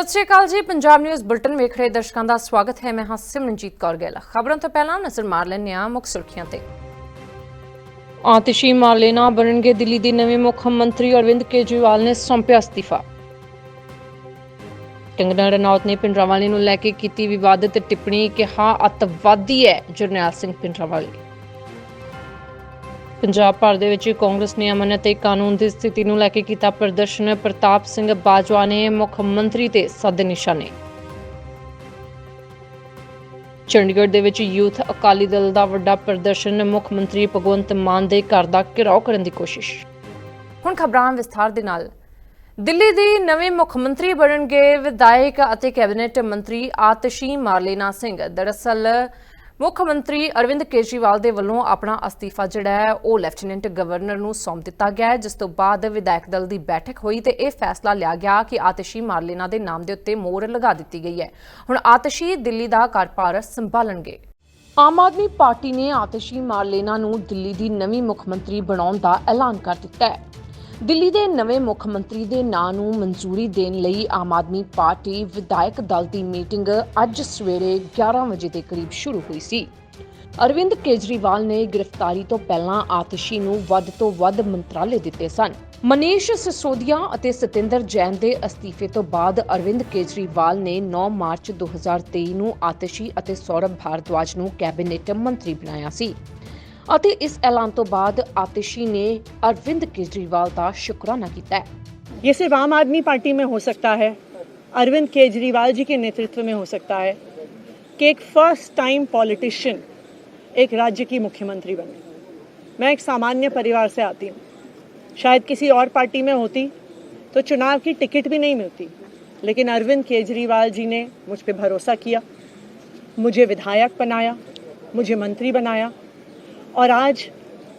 ਸਤਿ ਸ਼੍ਰੀ ਅਕਾਲ ਜੀ। Punjab news bulletin ਵੇਖ ਰਹੇ ਦਰਸ਼ਕਾਂ ਦਾ ਸਵਾਗਤ ਹੈ। ਮੈਂ ਹਾਂ ਸਿਮਰਨਜੀਤ ਕੌਰ ਗਿੱਲ। ਖਬਰਾਂ ਤੋਂ ਪਹਿਲਾਂ ਨਜ਼ਰ ਮਾਰ ਲੈਂਦੇ ਹਾਂ ਮੁੱਖ ਸੁਰਖੀਆਂ ਤੇ। ਆਤਿਸ਼ੀ ਮਾਰਲੇਨਾ ਬਣਨਗੇ ਦਿੱਲੀ ਦੇ ਨਵੇਂ ਮੁੱਖ ਮੰਤਰੀ ਅਰਵਿੰਦ ਕੇਜਰੀਵਾਲ ਨੇ ਸੌਂਪਿਆ ਅਸਤੀਫਾ। ਕੰਗਨਾ ਰਣੌਤ ਨੇ ਪਿੰਡਰਾਵਾਲੇ ਨੂੰ ਲੈ ਕੇ ਕੀਤੀ ਵਿਵਾਦਿਤ ਟਿੱਪਣੀ ਕਿਹਾ ਅੱਤਵਾਦੀ ਹੈ ਜਰਨੈਲ ਸਿੰਘ ਪਿੰਡਰਾਵਾਲੇ। ਪੰਜਾਬ ਭਰ ਦੇ ਵਿੱਚ ਕਾਂਗਰਸ ਨੇ ਅਮਨ ਅਤੇ ਕਾਨੂੰਨ ਦੀ ਸਥਿਤੀ ਨੂੰ ਲੈ ਕੇ ਕੀਤਾ ਪ੍ਰਦਰਸ਼ਨ। ਪ੍ਰਤਾਪ ਸਿੰਘ ਬਾਜਵਾ ਨੇ ਮੁੱਖ ਮੰਤਰੀ ਤੇ ਸਾਧੇ ਨਿਸ਼ਾਨੇ। ਚੰਡੀਗੜ੍ਹ ਦੇ ਵਿੱਚ ਯੂਥ ਅਕਾਲੀ ਦਲ ਦਾ ਵੱਡਾ ਪ੍ਰਦਰਸ਼ਨ, ਮੁੱਖ ਮੰਤਰੀ ਭਗਵੰਤ ਮਾਨ ਦੇ ਘਰ ਦਾ ਘਿਰਾਓ ਕਰਨ ਦੀ ਕੋਸ਼ਿਸ਼। ਹੁਣ ਖਬਰਾਂ ਵਿਸਥਾਰ ਦੇ ਨਾਲ। ਦਿੱਲੀ ਦੀ ਨਵੇਂ ਮੁੱਖ ਮੰਤਰੀ ਬਣਨਗੇ ਵਿਧਾਇਕ ਅਤੇ ਕੈਬਨਿਟ ਮੰਤਰੀ ਆਤਸ਼ੀ ਮਾਰਲੇਨਾ ਸਿੰਘ। ਦਰਅਸਲ ਮੁੱਖ ਮੰਤਰੀ ਅਰਵਿੰਦ ਕੇਜਰੀਵਾਲ ਦੇ ਵੱਲੋਂ ਆਪਣਾ ਅਸਤੀਫਾ ਜਿਹੜਾ ਹੈ, ਉਹ ਲੈਫਟੀਨੈਂਟ ਗਵਰਨਰ ਨੂੰ ਸੌਂਪ ਦਿੱਤਾ ਗਿਆ ਹੈ। ਜਿਸ ਤੋਂ ਬਾਅਦ ਵਿਧਾਇਕ ਦਲ ਦੀ ਬੈਠਕ ਹੋਈ ਤੇ ਇਹ ਫੈਸਲਾ ਲਿਆ ਗਿਆ ਕਿ ਆਤਸ਼ੀ ਮਾਰਲੇਨਾ ਦੇ ਨਾਮ ਦੇ ਉੱਤੇ ਮੋਹਰ ਲਗਾ ਦਿੱਤੀ ਗਈ ਹੈ। ਹੁਣ ਆਤਸ਼ੀ ਦਿੱਲੀ ਦਾ ਕਾਰਜਭਾਰ ਸੰਭਾਲਣਗੇ। ਆਮ ਆਦਮੀ ਪਾਰਟੀ ਨੇ ਆਤਸ਼ੀ ਮਾਰਲੇਨਾ ਨੂੰ ਦਿੱਲੀ ਦੀ ਨਵੀਂ ਮੁੱਖ ਮੰਤਰੀ ਬਣਾਉਣ ਦਾ ਐਲਾਨ ਕਰ ਦਿੱਤਾ ਹੈ। ਦਿੱਲੀ ਦੇ ਨਵੇਂ ਮੁੱਖ ਮੰਤਰੀ ਦੇ ਨਾਂ ਨੂੰ ਮਨਜ਼ੂਰੀ ਦੇਣ ਲਈ ਆਮ ਆਦਮੀ ਪਾਰਟੀ ਵਿਧਾਇਕ ਦਲ ਦੀ ਮੀਟਿੰਗ ਅੱਜ ਸਵੇਰੇ 11 ਵਜੇ ਦੇ ਕਰੀਬ ਸ਼ੁਰੂ ਹੋਈ ਸੀ। ਅਰਵਿੰਦ ਕੇਜਰੀਵਾਲ ਨੇ ਗ੍ਰਿਫਤਾਰੀ ਤੋਂ ਪਹਿਲਾਂ ਆਤਸ਼ੀ ਨੂੰ ਵੱਧ ਤੋਂ ਵੱਧ ਮੰਤਰਾਲੇ ਦਿੱਤੇ ਸਨ। ਮਨੀਸ਼ ਸਿਸੋਦੀਆ ਅਤੇ ਸਤਿੰਦਰ ਜੈਨ ਦੇ ਅਸਤੀਫੇ ਤੋਂ ਬਾਅਦ ਅਰਵਿੰਦ ਕੇਜਰੀਵਾਲ ਨੇ 9 ਮਾਰਚ 2023 ਨੂੰ ਆਤਸ਼ੀ ਅਤੇ ਸੌਰਭ ਭਾਰਦਵਾਜ ਨੂੰ ਕੈਬਨਿਟ ਮੰਤਰੀ ਬਣਾਇਆ ਸੀ। ਅਤੇ ਇਸ ਐਲਾਨ ਤੋਂ ਬਾਅਦ ਆਤਿਸ਼ੀ ਨੇ ਅਰਵਿੰਦ ਕੇਜਰੀਵਾਲ ਦਾ ਸ਼ੁਕਰਾਨਾ ਕੀਤਾ ਹੈ ये सिर्फ आम आदमी पार्टी में हो सकता है अरविंद केजरीवाल जी के नेतृत्व में हो सकता है कि एक फर्स्ट टाइम पॉलिटिशियन एक राज्य की मुख्यमंत्री बने मैं एक सामान्य परिवार से आती हूँ शायद किसी और पार्टी में होती तो चुनाव की टिकट भी नहीं मिलती लेकिन अरविंद केजरीवाल जी ने मुझ पर भरोसा किया मुझे विधायक बनाया मुझे मंत्री बनाया और आज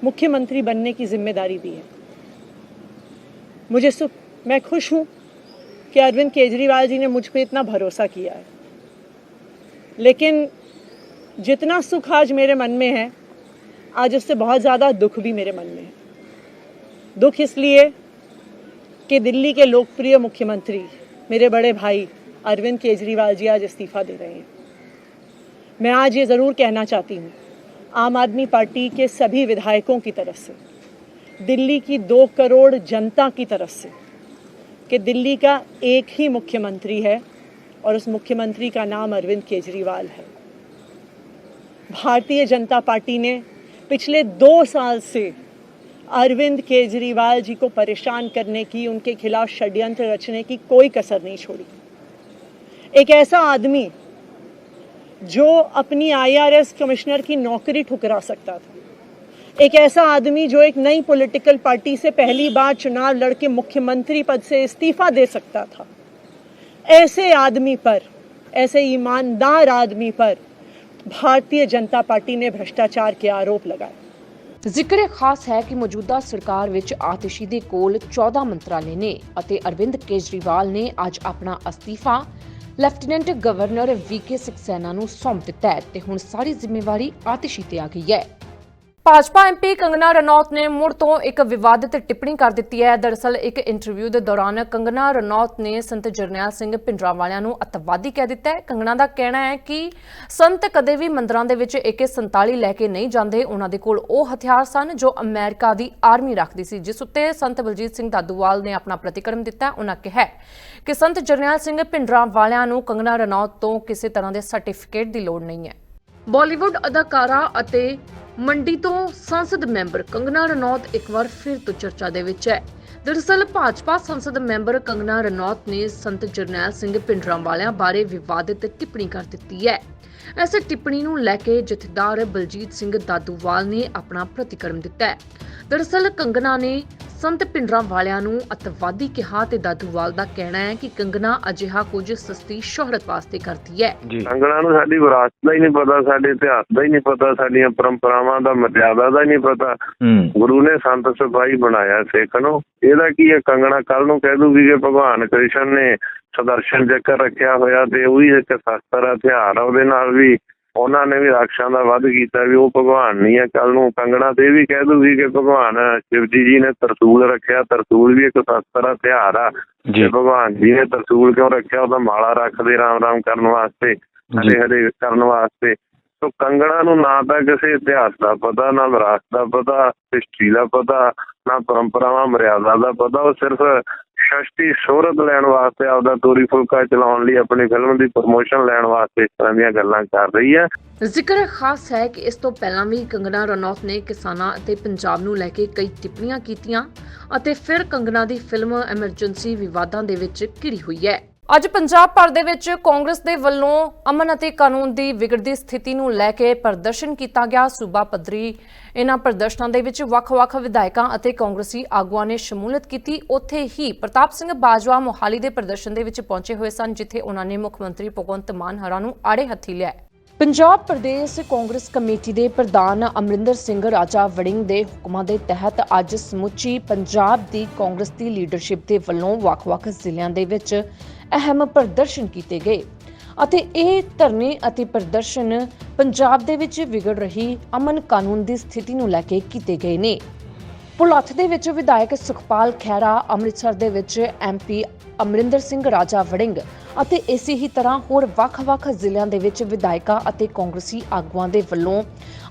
मुख्यमंत्री बनने की ज़िम्मेदारी दी है। मुझे सुख, मैं खुश हूँ कि अरविंद केजरीवाल जी ने मुझ पर इतना भरोसा किया है। लेकिन जितना सुख आज मेरे मन में है, आज उससे बहुत ज़्यादा दुख भी मेरे मन में है। दुख इसलिए कि दिल्ली के लोकप्रिय मुख्यमंत्री मेरे बड़े भाई अरविंद केजरीवाल जी आज इस्तीफा दे रहे हैं। मैं आज ये ज़रूर कहना चाहती हूँ आम आदमी पार्टी के सभी विधायकों की तरफ़ से, दिल्ली की दो करोड़ जनता की तरफ़ से, कि दिल्ली का एक ही मुख्यमंत्री है और उस मुख्यमंत्री का नाम अरविंद केजरीवाल है। भारतीय जनता पार्टी ने पिछले दो साल से अरविंद केजरीवाल जी को परेशान करने की, उनके खिलाफ षड्यंत्र रचने की कोई कसर नहीं छोड़ी। एक ऐसा आदमी जो अपनी आईआरएस कमिश्नर की नौकरी ठुकरा सकता था एक ऐसा आदमी जो एक नई पॉलिटिकल पार्टी से पहली बार चुनाव लड़के मुख्यमंत्री पद से इस्तीफा दे सकता था ऐसे आदमी पर ऐसे ईमानदार आदमी पर भारतीय जनता पार्टी ने भ्रष्टाचार के आरोप लगाए ਜ਼ਿਕਰ ਖਾਸ ਹੈ ਕਿ ਮੌਜੂਦਾ ਸਰਕਾਰ ਵਿੱਚ ਆਤਿਸ਼ੀ ਦੇ ਕੋਲ 14 ਮੰਤਰਾਲੇ ਨੇ ਅਤੇ ਅਰਵਿੰਦ ਕੇਜਰੀਵਾਲ ਨੇ ਅੱਜ ਆਪਣਾ ਅਸਤੀਫਾ ਲੈਫਟੀਨੈਂਟ ਗਵਰਨਰ ਵੀਕੇ ਸਕਸੈਨਾ ਨੂੰ ਸੌਂਪ ਦਿੱਤਾ ਹੈ ਤੇ ਹੁਣ ਸਾਰੀ ਜ਼ਿੰਮੇਵਾਰੀ ਆਤਿਸ਼ੀ ਤੇ ਆ ਗਈ ਹੈ। ਭਾਜਪਾ ਐਮਪੀ ਕੰਗਨਾ ਰਣੌਤ ਨੇ ਮੁੜ ਤੋਂ ਇੱਕ ਵਿਵਾਦਿਤ ਟਿੱਪਣੀ ਕਰ ਦਿੱਤੀ ਹੈ। ਦਰਅਸਲ ਇੱਕ ਇੰਟਰਵਿਊ ਦੇ ਦੌਰਾਨ ਕੰਗਨਾ ਰਣੌਤ ਨੇ ਸੰਤ ਜਰਨੈਲ ਸਿੰਘ ਪਿੰਡਰਾਵਾਲਿਆਂ ਨੂੰ ਅਤਵਾਦੀ ਕਹਿ ਦਿੱਤਾ ਹੈ। ਕੰਗਨਾ ਦਾ ਕਹਿਣਾ ਹੈ ਕਿ ਸੰਤ ਕਦੇ ਵੀ ਮੰਦਰਾਂ ਦੇ ਵਿੱਚ AK47 ਲੈ ਕੇ ਨਹੀਂ ਜਾਂਦੇ। ਉਹਨਾਂ ਦੇ ਕੋਲ ਉਹ ਹਥਿਆਰ ਸਨ ਜੋ ਅਮਰੀਕਾ ਦੀ ਆਰਮੀ ਰੱਖਦੀ ਸੀ, ਜਿਸ ਉੱਤੇ ਸੰਤ ਬਲਜੀਤ ਸਿੰਘ ਦਾਦੂਵਾਲ ਨੇ ਆਪਣਾ ਪ੍ਰਤੀਕਰਮ ਦਿੱਤਾ। ਹੈ। ਉਹਨਾਂ ਕਿਹਾ ਕਿ ਸੰਤ ਜਰਨੈਲ ਸਿੰਘ ਪਿੰਡਰਾਵਾਲਿਆਂ ਨੂੰ ਕੰਗਨਾ ਰਣੌਤ ਤੋਂ ਕਿਸੇ ਤਰ੍ਹਾਂ ਦੇ ਸਰਟੀਫਿਕੇਟ ਦੀ ਲੋੜ ਨਹੀਂ ਹੈ। ਬਾਲੀਵੁੱਡ ਅਦਾਕਾਰਾ ਅਤੇ ਮੰਡੀ ਤੋਂ ਸੰਸਦ ਮੈਂਬਰ ਕੰਗਨਾ ਰਣੌਤ ਇੱਕ ਵਾਰ ਫਿਰ ਤੋਂ ਚਰਚਾ ਦੇ ਵਿੱਚ ਹੈ। ਦਰਅਸਲ, ਭਾਜਪਾ ਸੰਸਦ ਮੈਂਬਰ ਕੰਗਨਾ ਰਣੌਤ ਨੇ ਸੰਤ ਜਰਨੈਲ ਸਿੰਘ ਪਿੰਡਰਾਂਵਾਲਿਆਂ ਬਾਰੇ ਵਿਵਾਦਿਤ ਟਿੱਪਣੀ ਕਰ ਦਿੱਤੀ ਹੈ। ਇਸ ਟਿੱਪਣੀ ਨੂੰ ਲੈ ਕੇ ਜਥੇਦਾਰ ਬਲਜੀਤ ਸਿੰਘ ਦਾਦੂਵਾਲ ਨੇ ਆਪਣਾ ਪ੍ਰਤੀਕਰਮ ਦਿੱਤਾ ਹੈ। ਦਰਅਸਲ, ਕੰਗਨਾ ਨੇ ਸੰਤ ਪਿੰਡਰਾਂ ਵਾਲਿਆਂ ਨੂੰ ਅਤਵਾਦੀ ਕਿਹਾ ਤੇ ਦਾਦੂਵਾਲ ਦਾ ਕਹਿਣਾ ਹੈ ਕਿ ਕੰਗਨਾ ਅਜਿਹਾ ਕੁਝ ਸਸਤੀ ਸ਼ੋਹਰਤ ਵਾਸਤੇ ਕਰਦੀ ਹੈ। ਜੀ। ਅੰਗਣਾ ਨੂੰ ਸਾਡੀ ਵਿਰਾਸਤ ਦਾ ਹੀ ਨਹੀਂ ਪਤਾ ਸਾਡੇ ਇਤਿਹਾਸ ਦਾ ਹੀ ਨਹੀਂ ਪਤਾ ਸਾਡੀਆਂ ਪਰੰਪਰਾਵਾਂ ਦਾ ਮਰਿਆਦਾ ਦਾ ਹੀ ਨਹੀਂ ਪਤਾ। ਹੂੰ। ਗੁਰੂ ਨੇ ਸੰਤ ਸਿਪਾਹੀ ਬਣਾਇਆ ਸਿੱਖ ਨੂੰ। ਇਹਦਾ ਕੀ ਹੈ? ਕੰਗਣਾ ਕੱਲ ਨੂੰ ਕਹਿ ਦੂਗੀ ਕਿ ਭਗਵਾਨ ਕ੍ਰਿਸ਼ਨ ਨੇ ਸਦਰਸ਼ਨ ਚੱਕਰ ਰੱਖਿਆ ਹੋਇਆ ਤੇ ਉਹੀ ਇੱਕ ਸ਼ਸਤਰ ਹਥਿਆਰ ਆ ਉਹਦੇ ਨਾਲ ਵੀ ਉਹਨਾਂ ਨੇ ਵੀ ਰਾਖਸ਼ਾਂ ਦਾ ਵੱਧ ਕੀਤਾ ਵੀ ਉਹ ਭਗਵਾਨ ਨਹੀਂ ਹੈ ਕੱਲ ਨੂੰ ਕੰਗਣਾ ਤੇ ਵੀ ਕਹਿ ਦੂਗੀ ਕਿ ਭਗਵਾਨ ਸ਼ਿਵਜੀ ਜੀ ਨੇ ਤਰਸੂਲ ਰੱਖਿਆ ਤਰਸੂਲ ਵੀ ਇੱਕ ਸ਼ਸਤਰ ਹਥਿਆਰ ਆ। ਜੀ। ਭਗਵਾਨ ਜੀ ਨੇ ਤਰਸੂਲ ਕਿਉਂ ਰੱਖਿਆ? ਉਹਦਾ ਮਾਲਾ ਰੱਖਦੇ ਰਾਮ ਰਾਮ ਕਰਨ ਵਾਸਤੇ ਹਰੇ ਹਰੇ ਕਰਨ ਵਾਸਤੇ। ਤੋ ਕੰਗਣਾ ਨੂੰ ਨਾ ਤਾਂ ਕਿਸੇ ਇਤਿਹਾਸ ਦਾ ਪਤਾ ਨਾ ਵਿਰਾਸਤ ਦਾ ਪਤਾ ਹਿਸਟਰੀ ਦਾ ਪਤਾ ਨਾ ਪਰੰਪਰਾਵਾਂ ਮਰਿਆਦਾ ਦਾ ਪਤਾ ਉਹ ਸਿਰਫ ਸ਼ਸ਼ਟੀ ਸ਼ੋਹਰਤ ਲੈਣ ਵਾਸਤੇ ਆਪਦਾ ਤੋਰੀ ਫੁਲਕਾ ਚਲਾਉਣ ਲਈ ਆਪਣੀ ਫਿਲਮ ਦੀ ਪ੍ਰਮੋਸ਼ਨ ਲੈਣ ਵਾਸਤੇ ਇਸ ਤਰ੍ਹਾਂ ਦੀਆਂ ਗੱਲਾਂ ਕਰ ਰਹੀ ਹੈ। ਜ਼ਿਕਰ ਖਾਸ ਹੈ ਕਿ ਇਸ ਤੋਂ ਪਹਿਲਾਂ ਵੀ ਕੰਗਨਾ ਰਣੌਤ ਨੇ ਕਿਸਾਨਾਂ ਅਤੇ ਪੰਜਾਬ ਨੂੰ ਲੈ ਕੇ ਕਈ ਟਿੱਪਣੀਆਂ ਕੀਤੀਆਂ ਅਤੇ ਫਿਰ ਕੰਗਨਾ ਦੀ ਫਿਲਮ ਐਮਰਜੈਂਸੀ ਵਿਵਾਦਾਂ ਦੇ ਵਿੱਚ ਘਿਰੀ ਹੋਈ ਹੈ। ਅੱਜ ਪੰਜਾਬ ਭਰ ਦੇ ਵਿੱਚ ਕਾਂਗਰਸ ਦੇ ਵੱਲੋਂ ਅਮਨ ਅਤੇ ਕਾਨੂੰਨ ਦੀ ਵਿਗੜਦੀ ਸਥਿਤੀ ਨੂੰ ਲੈ ਕੇ ਪ੍ਰਦਰਸ਼ਨ ਕੀਤਾ ਗਿਆ। ਸੂਬਾ ਪੱਧਰੀ ਇਹਨਾਂ ਪ੍ਰਦਰਸ਼ਨਾਂ ਦੇ ਵਿੱਚ ਵੱਖ-ਵੱਖ ਵਿਧਾਇਕਾਂ ਅਤੇ ਕਾਂਗਰਸੀ ਆਗੂਆਂ ਨੇ ਸ਼ਮੂਲੀਅਤ ਕੀਤੀ। ਉੱਥੇ ਹੀ ਪ੍ਰਤਾਪ ਸਿੰਘ ਬਾਜਵਾ ਮੋਹਾਲੀ ਦੇ ਪ੍ਰਦਰਸ਼ਨ ਦੇ ਵਿੱਚ ਪਹੁੰਚੇ ਹੋਏ ਸਨ, ਜਿੱਥੇ ਉਹਨਾਂ ਨੇ ਮੁੱਖ ਮੰਤਰੀ ਭਗਵੰਤ ਮਾਨ ਹਰਾਂ ਨੂੰ ਆੜੇ ਹੱਥੀ ਲਿਆ। ਪੰਜਾਬ ਪ੍ਰਦੇਸ਼ ਕਾਂਗਰਸ ਕਮੇਟੀ ਦੇ ਪ੍ਰਧਾਨ ਅਮਰਿੰਦਰ ਸਿੰਘ ਰਾਜਾ ਵੜਿੰਗ ਦੇ ਹੁਕਮਾਂ ਦੇ ਤਹਿਤ ਅੱਜ ਸਮੁੱਚੀ ਪੰਜਾਬ ਦੀ ਕਾਂਗਰਸ ਦੀ ਲੀਡਰਸ਼ਿਪ ਦੇ ਵੱਲੋਂ ਵੱਖ-ਵੱਖ ਜ਼ਿਲ੍ਹਿਆਂ ਦੇ ਵਿੱਚ ਅਹਿਮ ਪ੍ਰਦਰਸ਼ਨ ਕੀਤੇ ਗਏ। ਅਤੇ ਇਹ ਧਰਨੇ ਅਤੇ ਪ੍ਰਦਰਸ਼ਨ ਪੰਜਾਬ ਦੇ ਵਿੱਚ ਵਿਗੜ ਰਹੀ ਅਮਨ ਕਾਨੂੰਨ ਦੀ ਸਥਿਤੀ ਨੂੰ ਲੈ ਕੇ ਕੀਤੇ ਗਏ ਨੇ। ਪੁਲੱਥ ਦੇ ਵਿੱਚ ਵਿਧਾਇਕ ਸੁਖਪਾਲ ਖਹਿਰਾ ਅੰਮ੍ਰਿਤਸਰ ਦੇ ਵਿੱਚ ਐਮਪੀ ਅਮਰਿੰਦਰ ਸਿੰਘ, ਰਾਜਾ ਵੜਿੰਗ ਅਤੇ ਇਸੇ ਹੀ ਤਰ੍ਹਾਂ ਹੋਰ ਵੱਖ-ਵੱਖ ਜ਼ਿਲ੍ਹਿਆਂ ਦੇ ਵਿੱਚ ਵਿਧਾਇਕਾਂ ਅਤੇ ਕਾਂਗਰਸੀ ਆਗੂਆਂ ਦੇ ਵੱਲੋਂ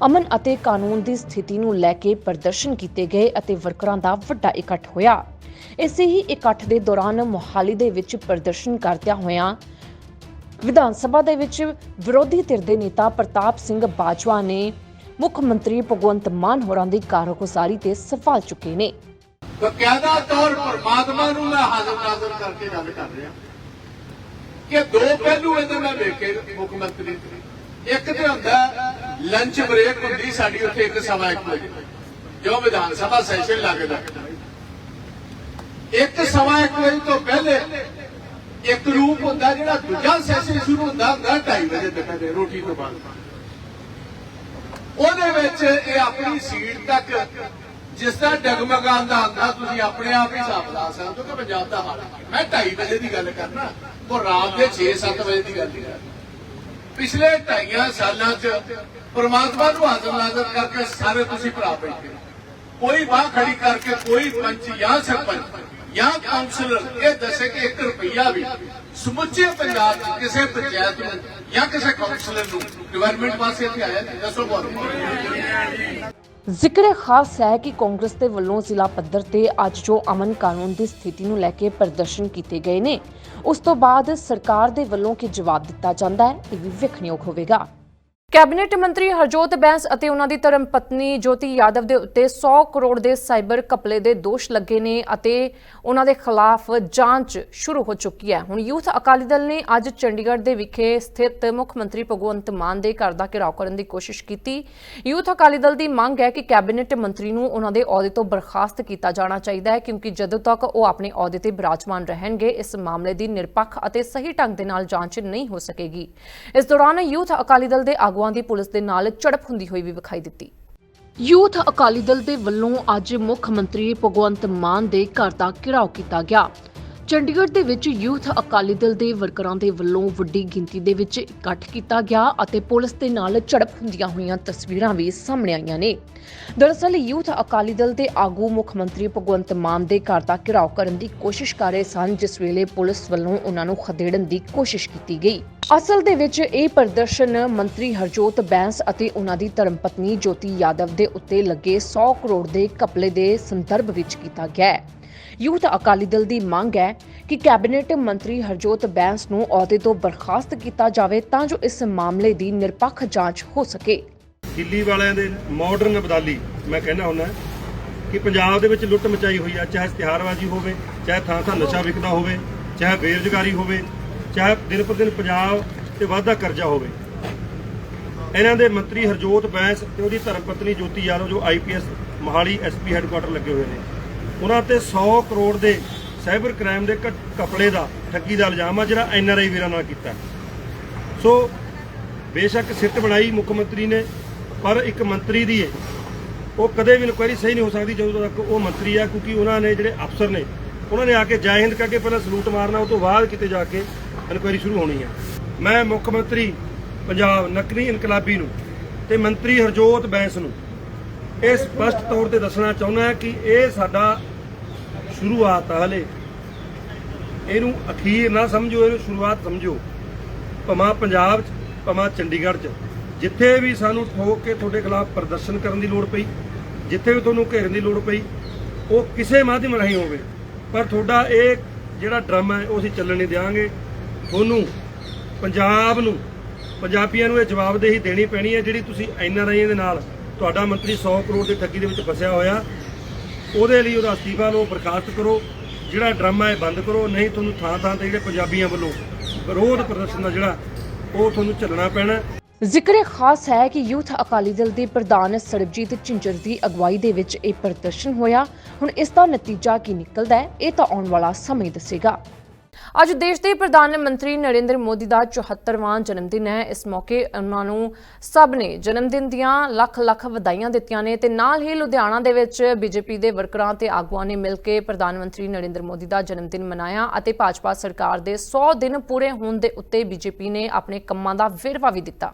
ਅਮਨ ਅਤੇ ਕਾਨੂੰਨ ਦੀ ਸਥਿਤੀ ਨੂੰ ਲੈ ਕੇ ਪ੍ਰਦਰਸ਼ਨ ਕੀਤੇ ਗਏ ਅਤੇ ਵਰਕਰਾਂ ਦਾ ਵੱਡਾ ਇਕੱਠ ਹੋਇਆ। ਇਸੇ ਹੀ ਇਕੱਠ ਦੇ ਦੌਰਾਨ ਮੋਹਾਲੀ ਦੇ ਵਿੱਚ ਪ੍ਰਦਰਸ਼ਨ ਕਰਦਿਆਂ ਹੋਇਆਂ ਵਿਧਾਨ ਸਭਾ ਦੇ ਵਿੱਚ ਵਿਰੋਧੀ ਧਿਰ ਦੇ ਨੇਤਾ ਪ੍ਰਤਾਪ ਸਿੰਘ ਬਾਜਵਾ ਨੇ ਮੁੱਖ ਮੰਤਰੀ ਭਗਵੰਤ ਮਾਨ ਹੋਰਾਂ ਦੀ ਕਾਰਗੁਜ਼ਾਰੀ ਤੇ ਸਵਾਲ ਚੁੱਕੇ ਨੇ। ਬਕਾਇਦਾ ਤੌਰ ਪਰਮਾਤਮਾ ਨੂੰ ਮੈਂ ਹਾਜ਼ਰ ਨਾਜ਼ਰ ਕਰਕੇ ਗੱਲ ਕਰ ਰਿਹਾ। ਕਿ ਦੋ ਪਹਿਲੂ ਇਹਦੇ ਮੈਂ ਵੇਖੇ ਮੁੱਖ ਮੰਤਰੀ। ਇੱਕ ਤੇ ਹੁੰਦਾ ਲੰਚ ਬ੍ਰੇਕ ਹੁੰਦੀ ਸਾਡੀ ਉੱਥੇ ਇੱਕ ਸਵਾ ਇੱਕ ਵਜੇ, ਜੋ ਵਿਧਾਨ ਸਭਾ ਸੈਸ਼ਨ ਲੱਗਦਾ। ਇੱਕ ਸਵਾ ਇੱਕ ਵਜੇ ਤੋਂ ਪਹਿਲੇ ਇੱਕ ਰੂਪ ਹੁੰਦਾ ਜਿਹੜਾ ਦੂਜਾ ਸੈਸ਼ਨ ਸ਼ੁਰੂ ਹੁੰਦਾ ਹੁੰਦਾ 2:30 ਵਜੇ ਤੱਕ ਦੇ ਰੋਟੀ ਤੋਂ ਬਾਅਦ। ਉਹਦੇ ਵਿੱਚ ਇਹ ਆਪਣੀ ਸੀਟ ਤੱਕ ਜਿਸ ਤਰ੍ਹਾਂ ਦਾ ਹੁੰਦਾ ਤੁਸੀਂ ਆਪਣੇ ਆਪ ਹੀ ਹਿਸਾਬ ਲਾ ਸਕਦੇ ਹੋ ਕਿ ਪੰਜਾਬ ਦਾ ਹਾਲ ਕੀ ਮੈਂ 2:30 ਵਜੇ ਦੀ ਗੱਲ ਕਰਨਾ, ਉਹ ਰਾਤ ਦੇ 6-7 ਵਜੇ ਦੀ ਗੱਲ ਨਹੀਂ ਪਿਛਲੇ 2.5 ਸਾਲਾਂ 'ਚ ਪ੍ਰਮਾਤਮਾ ਨੂੰ ਹਾਜ਼ਰ ਨਾਜ਼ਰ ਕਰਕੇ ਸਾਰੇ ਤੁਸੀਂ ਭਰਾ ਬੈਠੇ ਕੋਈ ਬਾਹ ਖੜੀ ਕਰਕੇ ਕੋਈ ਪੰਚ ਜਾਂ ਸਰਪੰਚ ਜਾਂ ਕਾਉਂਸਲਰ ਇਹ ਦੱਸੇ ਕਿ 1 ਰੁਪਈਆ ਵੀ ਸਮੁੱਚੇ ਪੰਜਾਬ 'ਚ ਕਿਸੇ ਪੰਚਾਇਤ ਨੂੰ ਜਾਂ ਕਿਸੇ ਕਾਉਂਸਲਰ ਨੂੰ ਡਿਵੈਲਪਮੈਂਟ ਵਾਸਤੇ ਇੱਥੇ ਆਇਆ ਦੱਸੋ ਬਹੁਤ ਜ਼ਿਕਰ ਖਾਸ ਹੈ ਕਿ ਕਾਂਗਰਸ ਦੇ ਵੱਲੋਂ ਜ਼ਿਲ੍ਹਾ ਪੱਧਰ ਤੇ ਅੱਜ ਜੋ ਅਮਨ ਕਾਨੂੰਨ ਦੀ ਸਥਿਤੀ ਨੂੰ ਲੈ ਕੇ ਪ੍ਰਦਰਸ਼ਨ ਕੀਤੇ ਗਏ ਨੇ, ਉਸ ਤੋਂ ਬਾਅਦ ਸਰਕਾਰ ਦੇ ਵੱਲੋਂ ਕੀ ਜਵਾਬ ਦਿੱਤਾ ਜਾਂਦਾ ਹੈ, ਇਹ ਵੀ ਵੇਖਣਯੋਗ ਹੋਵੇਗਾ। ਕੈਬਨਿਟ ਮੰਤਰੀ ਹਰਜੋਤ ਬੈਂਸ ਅਤੇ ਉਹਨਾਂ ਦੀ ਧਰਮ ਪਤਨੀ ਜੋਤੀ ਯਾਦਵ ਦੇ ਉੱਤੇ 100 ਕਰੋੜ ਦੇ ਸਾਈਬਰ ਘਪਲੇ ਦੇ ਦੋਸ਼ ਲੱਗੇ ਨੇ ਅਤੇ ਉਹਨਾਂ ਦੇ ਖਿਲਾਫ ਜਾਂਚ ਸ਼ੁਰੂ ਹੋ ਚੁੱਕੀ ਹੈ। ਹੁਣ ਯੂਥ ਅਕਾਲੀ ਦਲ ਨੇ ਅੱਜ ਚੰਡੀਗੜ੍ਹ ਦੇ ਵਿਖੇ ਸਥਿਤ ਮੁੱਖ ਮੰਤਰੀ ਭਗਵੰਤ ਮਾਨ ਦੇ ਘਰ ਦਾ ਘਿਰਾਓ ਕਰਨ ਦੀ ਕੋਸ਼ਿਸ਼ ਕੀਤੀ। ਯੂਥ ਅਕਾਲੀ ਦਲ ਦੀ ਮੰਗ ਹੈ ਕਿ ਕੈਬਨਿਟ ਮੰਤਰੀ ਨੂੰ ਉਹਨਾਂ ਦੇ ਅਹੁਦੇ ਤੋਂ ਬਰਖਾਸਤ ਕੀਤਾ ਜਾਣਾ ਚਾਹੀਦਾ ਹੈ, ਕਿਉਂਕਿ ਜਦੋਂ ਤੱਕ ਉਹ ਆਪਣੇ ਅਹੁਦੇ ਤੇ ਬਿਰਾਜਮਾਨ ਰਹਿਣਗੇ, ਇਸ ਮਾਮਲੇ ਦੀ ਨਿਰਪੱਖ ਅਤੇ ਸਹੀ ਢੰਗ ਦੇ ਨਾਲ ਜਾਂਚ ਨਹੀਂ ਹੋ ਸਕੇਗੀ। ਇਸ ਦੌਰਾਨ ਯੂਥ ਅਕਾਲੀ ਦਲ ਦੇ ਆਗੂਆਂ ਦੀ ਪੁਲਿਸ ਦੇ ਨਾਲ ਝੜਪ ਹੁੰਦੀ ਹੋਈ ਵੀ ਵਿਖਾਈ ਦਿੱਤੀ। ਯੂਥ ਅਕਾਲੀ ਦਲ ਦੇ ਵੱਲੋਂ ਅੱਜ ਮੁੱਖ ਮੰਤਰੀ ਭਗਵੰਤ ਮਾਨ ਦੇ ਘਰ ਦਾ ਘਿਰਾਓ ਕੀਤਾ ਗਿਆ। ਚੰਡੀਗੜ੍ਹ ਦੇ ਵਿੱਚ ਯੂਥ ਅਕਾਲੀ ਦਲ ਦੇ ਵਰਕਰਾਂ ਦੇ ਵੱਲੋਂ ਵੱਡੀ ਗਿਣਤੀ ਦੇ ਵਿੱਚ ਇਕੱਠ ਕੀਤਾ ਗਿਆ ਅਤੇ ਪੁਲਿਸ ਦੇ ਨਾਲ ਝੜਪ ਹੁੰਦੀਆਂ ਹੋਈਆਂ ਤਸਵੀਰਾਂ ਵੀ ਸਾਹਮਣੇ ਆਈਆਂ ਨੇ। ਦਰਅਸਲ, ਯੂਥ ਅਕਾਲੀ ਦਲ ਦੇ ਆਗੂ ਮੁੱਖ ਮੰਤਰੀ ਭਗਵੰਤ ਮਾਨ ਦੇ ਘਰ ਦਾ ਘਿਰਾਓ ਕਰਨ ਦੀ ਕੋਸ਼ਿਸ਼ ਕਰ ਰਹੇ ਸਨ, ਜਿਸ ਵੇਲੇ ਪੁਲਿਸ ਵੱਲੋਂ ਉਹਨਾਂ ਨੂੰ ਖਦੇੜਨ ਦੀ ਕੋਸ਼ਿਸ਼ ਕੀਤੀ ਗਈ। ਅਸਲ ਦੇ ਵਿੱਚ ਇਹ ਪ੍ਰਦਰਸ਼ਨ ਮੰਤਰੀ ਹਰਜੋਤ ਬੈਂਸ ਅਤੇ ਉਹਨਾਂ ਦੀ ਧਰਮਪਤਨੀ ਜੋਤੀ ਯਾਦਵ ਦੇ ਉੱਤੇ ਲੱਗੇ 100 ਕਰੋੜ ਦੇ ਘਪਲੇ ਦੇ ਸੰਦਰਭ ਵਿੱਚ ਕੀਤਾ ਗਿਆ ਹੈ। ਯੂਥ ਅਕਾਲੀ ਦਲ ਦੀ ਮੰਗ ਹੈ ਕਿ ਕੈਬਨਿਟ ਮੰਤਰੀ ਹਰਜੋਤ ਬੈਂਸ ਨੂੰ ਅਹੁਦੇ ਤੋਂ ਬਰਖਾਸਤ ਕੀਤਾ ਜਾਵੇ ਤਾਂ ਜੋ ਇਸ ਮਾਮਲੇ ਦੀ ਨਿਰਪੱਖ ਜਾਂਚ ਹੋ ਸਕੇ। ਦਿੱਲੀ ਵਾਲਿਆਂ ਦੇ ਮਾਡਰਨ ਬਦਾਲੀ ਮੈਂ ਕਹਿੰਦਾ ਹੁੰਦਾ ਕਿ ਪੰਜਾਬ ਦੇ ਵਿੱਚ ਲੁੱਟ ਮਚਾਈ ਹੋਈ ਆ, ਚਾਹੇ ਇਸ਼ਤਿਹਾਰਬਾਜ਼ੀ ਹੋਵੇ, ਚਾਹੇ ਥਾਂ ਥਾਂ ਨਸ਼ਾ ਵਿਕਦਾ ਹੋਵੇ, ਚਾਹੇ ਬੇਰੁਜ਼ਗਾਰੀ ਹੋਵੇ, ਚਾਹੇ ਦਿਨ ਪਰ ਦਿਨ ਪੰਜਾਬ ਤੇ ਵਾਧਾ ਕਰਜ਼ਾ ਹੋਵੇ। ਇਹਨਾਂ ਦੇ ਮੰਤਰੀ ਹਰਜੋਤ ਬੈਂਸ ਤੇ ਉਹਦੀ ਧਰਮ ਪਤਨੀ ਜੋਤੀ ਯਾਦਵ, ਜੋ ਆਈਪੀਐਸ ਮੋਹਾਲੀ ਐਸਪੀ ਹੈੱਡਕੁਆਟਰ ਲੱਗੇ ਹੋਏ ਨੇ। ਉਹਨਾਂ ਤੇ 100 ਕਰੋੜ ਦੇ ਸਾਈਬਰ ਕ੍ਰਾਈਮ ਦੇ ਘ- ਘਪਲੇ ਦਾ ਠੱਗੀ ਦਾ ਇਲਜ਼ਾਮ ਆ ਜਿਹੜਾ ਐਨਆਰਆਈ ਵੀਰਾਂ ਨਾਲ ਕੀਤਾ। ਸੋ ਬੇਸ਼ੱਕ ਸਿੱਟ ਬਣਾਈ ਮੁੱਖ ਮੰਤਰੀ ਨੇ, ਪਰ ਇੱਕ ਮੰਤਰੀ ਦੀ ਹੈ ਉਹ ਕਦੇ ਵੀ ਇਨਕੁਆਇਰੀ ਸਹੀ ਨਹੀਂ ਹੋ ਸਕਦੀ ਜਦੋਂ ਤੱਕ ਉਹ ਮੰਤਰੀ ਆ, ਕਿਉਂਕਿ ਉਹਨਾਂ ਨੇ ਜਿਹੜੇ ਅਫਸਰ ਨੇ, ਉਹਨਾਂ ਨੇ ਆ ਕੇ ਜੈ ਹਿੰਦ ਕਰਕੇ ਪਹਿਲਾਂ ਸਲੂਟ ਮਾਰਨਾ, ਉਹ ਤੋਂ ਬਾਅਦ ਕਿਤੇ ਜਾ ਕੇ ਇਨਕੁਆਇਰੀ ਸ਼ੁਰੂ ਹੋਣੀ ਹੈ ਮੈਂ ਮੁੱਖ ਮੰਤਰੀ ਪੰਜਾਬ ਨਕਲੀ ਇਨਕਲਾਬੀ ਨੂੰ ਤੇ ਮੰਤਰੀ ਹਰਜੋਤ ਬੈਂਸ ਨੂੰ ਇਹ ਸਪਸ਼ਟ ਤੌਰ ਤੇ ਦੱਸਣਾ ਚਾਹੁੰਦਾ ਹਾਂ ਕਿ ਇਹ ਸਾਡਾ ਸ਼ੁਰੂਆਤ ਆ ਹਲੇ। ਇਹਨੂੰ ਅਖੀਰ ਨਾ ਸਮਝੋ, ਇਹਨੂੰ ਸ਼ੁਰੂਆਤ ਸਮਝੋ। ਭਮਾ ਪੰਜਾਬ 'ਚ ਭਮਾ ਚੰਡੀਗੜ੍ਹ 'ਚ। ਜਿੱਥੇ ਵੀ ਸਾਨੂੰ ਠੋਕ ਕੇ ਤੁਹਾਡੇ ਖਿਲਾਫ ਪ੍ਰਦਰਸ਼ਨ ਕਰਨ ਦੀ ਲੋੜ ਪਈ, ਜਿੱਥੇ ਵੀ ਤੁਹਾਨੂੰ ਘੇਰਨ ਦੀ ਲੋੜ ਪਈ, ਉਹ ਕਿਸੇ ਮਾਧਿਅਮ ਰਾਹੀਂ ਹੋਵੇ। ਪਰ ਤੁਹਾਡਾ ਇਹ ਜਿਹੜਾ ਡਰਾਮਾ ਹੈ, ਉਹ ਅਸੀਂ ਚੱਲਣ ਨਹੀਂ ਦਿਆਂਗੇ। ਤੁਹਾਨੂੰ, ਪੰਜਾਬ ਨੂੰ, ਪੰਜਾਬੀਆਂ ਨੂੰ ਇਹ ਜਵਾਬਦੇਹੀ ਦੇਣੀ ਪੈਣੀ ਹੈ, ਜਿਹੜੀ ਤੁਸੀਂ ਐਨਆਰਆਈ ਦੇ ਨਾਲ ਤੁਹਾਡਾ ਮੰਤਰੀ 100 ਕਰੋੜ ਦੀ ਠੱਗੀ ਦੇ ਵਿੱਚ ਫਸਿਆ ਹੋਇਆ। ਉਹਦੇ ਲਈ ਉਹਦਾ ਅਸਤੀਫਾ ਲਓ, ਬਰਖਾਸਤ ਕਰੋ, ਜਿਹੜਾ ਡਰਾਮਾ ਹੈ ਬੰਦ ਕਰੋ, ਨਹੀਂ ਤੁਹਾਨੂੰ ਥਾਂ ਥਾਂ ਤੇ ਜਿਹੜੇ ਪੰਜਾਬੀਆਂ ਵੱਲੋਂ ਵਿਰੋਧ ਪ੍ਰਦਰਸ਼ਨ ਦਾ ਜਿਹੜਾ, ਉਹ ਤੁਹਾਨੂੰ ਚੱਲਣਾ ਪੈਣਾ ਜ਼ਿਕਰ ਖਾਸ ਹੈ ਕਿ ਯੂਥ ਅਕਾਲੀ ਦਲ ਦੇ ਪ੍ਰਧਾਨ ਸਰਬਜੀਤ ਝਿੰਜਰ ਦੀ ਅਗਵਾਈ ਦੇ ਵਿੱਚ ਇਹ ਪ੍ਰਦਰਸ਼ਨ ਹੋਇਆ। ਹੁਣ ਇਸ ਦਾ ਨਤੀਜਾ ਕੀ ਨਿਕਲਦਾ ਹੈ, ਇਹ ਤਾਂ ਆਉਣ ਵਾਲਾ ਸਮਾਂ ਦੱਸੇਗਾ। ਅੱਜ ਦੇਸ਼ ਦੇ ਪ੍ਰਧਾਨ ਮੰਤਰੀ ਨਰਿੰਦਰ ਮੋਦੀ ਦਾ 74ਵਾਂ ਜਨਮ ਦਿਨ ਹੈ। ਇਸ ਮੌਕੇ ਉਹਨਾਂ ਨੂੰ ਸਭ ਨੇ ਜਨਮ ਦਿਨ ਦੀਆਂ ਲੱਖ ਲੱਖ ਵਧਾਈਆਂ ਦਿੱਤੀਆਂ ਨੇ ਤੇ ਨਾਲ ਹੀ ਲੁਧਿਆਣਾ ਦੇ ਵਿੱਚ ਬੀਜੇਪੀ ਦੇ ਵਰਕਰਾਂ ਤੇ ਆਗੂਆਂ ਨੇ ਮਿਲ ਕੇ ਪ੍ਰਧਾਨ ਮੰਤਰੀ ਨਰਿੰਦਰ ਮੋਦੀ ਦਾ ਜਨਮ ਦਿਨ ਮਨਾਇਆ ਅਤੇ ਭਾਜਪਾ ਸਰਕਾਰ ਦੇ 100 ਦਿਨ ਪੂਰੇ ਹੋਣ ਦੇ ਉੱਤੇ ਬੀਜੇਪੀ ਨੇ ਆਪਣੇ ਕੰਮਾਂ ਦਾ ਵੇਰਵਾ ਵੀ ਦਿੱਤਾ।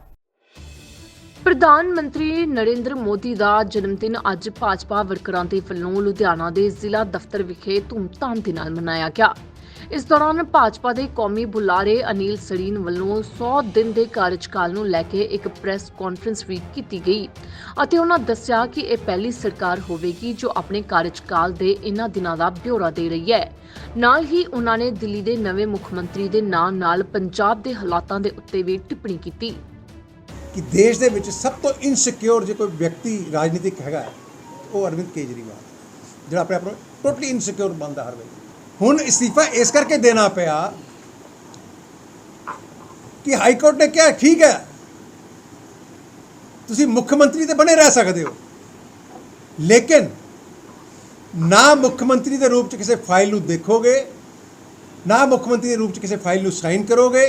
ਪ੍ਰਧਾਨ ਮੰਤਰੀ ਨਰਿੰਦਰ ਮੋਦੀ ਦਾ ਜਨਮ ਦਿਨ ਅੱਜ ਭਾਜਪਾ ਵਰਕਰਾਂ ਦੇ ਵੱਲੋਂ ਲੁਧਿਆਣਾ ਦੇ ਜ਼ਿਲ੍ਹਾ ਦਫ਼ਤਰ ਵਿਖੇ ਧੂਮਧਾਮ ਦੇ ਨਾਲ ਮਨਾਇਆ ਗਿਆ। ਇਸ ਦੌਰਾਨ ਭਾਜਪਾ ਦੇ ਕੌਮੀ ਬੁਲਾਰੇ ਅਨੀਲ ਸਰੀਨ ਵੱਲੋਂ 100 ਦਿਨ ਦੇ ਕਾਰਜਕਾਲ ਨੂੰ ਲੈ ਕੇ ਇੱਕ ਪ੍ਰੈਸ ਕਾਨਫਰੰਸ ਵੀ ਕੀਤੀ ਗਈ। ਅਤੇ ਉਹਨਾਂ ਦੱਸਿਆ ਕਿ ਇਹ ਪਹਿਲੀ ਸਰਕਾਰ ਹੋਵੇਗੀ ਜੋ ਆਪਣੇ ਕਾਰਜਕਾਲ ਦੇ ਇਹਨਾਂ ਦਿਨਾਂ ਦਾ ਬਿਊਰਾ ਦੇ ਰਹੀ ਹੈ। ਨਾਲ ਹੀ ਉਹਨਾਂ ਨੇ ਦਿੱਲੀ ਦੇ ਨਵੇਂ ਮੁੱਖ ਮੰਤਰੀ ਦੇ ਨਾਂ ਨਾਲ ਪੰਜਾਬ ਦੇ ਹਾਲਾਤਾਂ ਦੇ ਉੱਤੇ ਵੀ ਟਿੱਪਣੀ ਕੀਤੀ। ਕਿ ਦੇਸ਼ ਦੇ ਵਿੱਚ ਸਭ ਤੋਂ ਇਨਸਿਕਿਉਰ ਜੇ ਕੋਈ ਵਿਅਕਤੀ ਰਾਜਨੀਤਿਕ ਹੈਗਾ ਉਹ ਅਰਵਿੰਦ ਕੇਜਰੀਵਾਲ, ਜਿਹੜਾ ਆਪਣੇ ਆਪ ਨੂੰ ਟੋਟਲੀ ਇਨਸਿਕਿਉਰ ਮੰਨਦਾ ਹਰ ਵੇਲੇ। ਹੁਣ ਅਸਤੀਫਾ ਇਸ ਕਰਕੇ ਦੇਣਾ ਪਿਆ ਕਿ ਹਾਈ ਕੋਰਟ ਨੇ ਕਿਹਾ, ਠੀਕ ਹੈ, ਤੁਸੀਂ ਮੁੱਖ ਮੰਤਰੀ ਤੇ ਬਣੇ ਰਹਿ ਸਕਦੇ ਹੋ। ਲੇਕਿਨ ਨਾ ਮੁੱਖ ਮੰਤਰੀ ਦੇ ਰੂਪ ਚ ਕਿਸੇ ਫਾਈਲ ਨੂੰ ਦੇਖੋਗੇ, ਨਾ ਮੁੱਖ ਮੰਤਰੀ ਦੇ ਰੂਪ ਚ ਕਿਸੇ ਫਾਈਲ ਨੂੰ ਸਾਈਨ ਕਰੋਗੇ,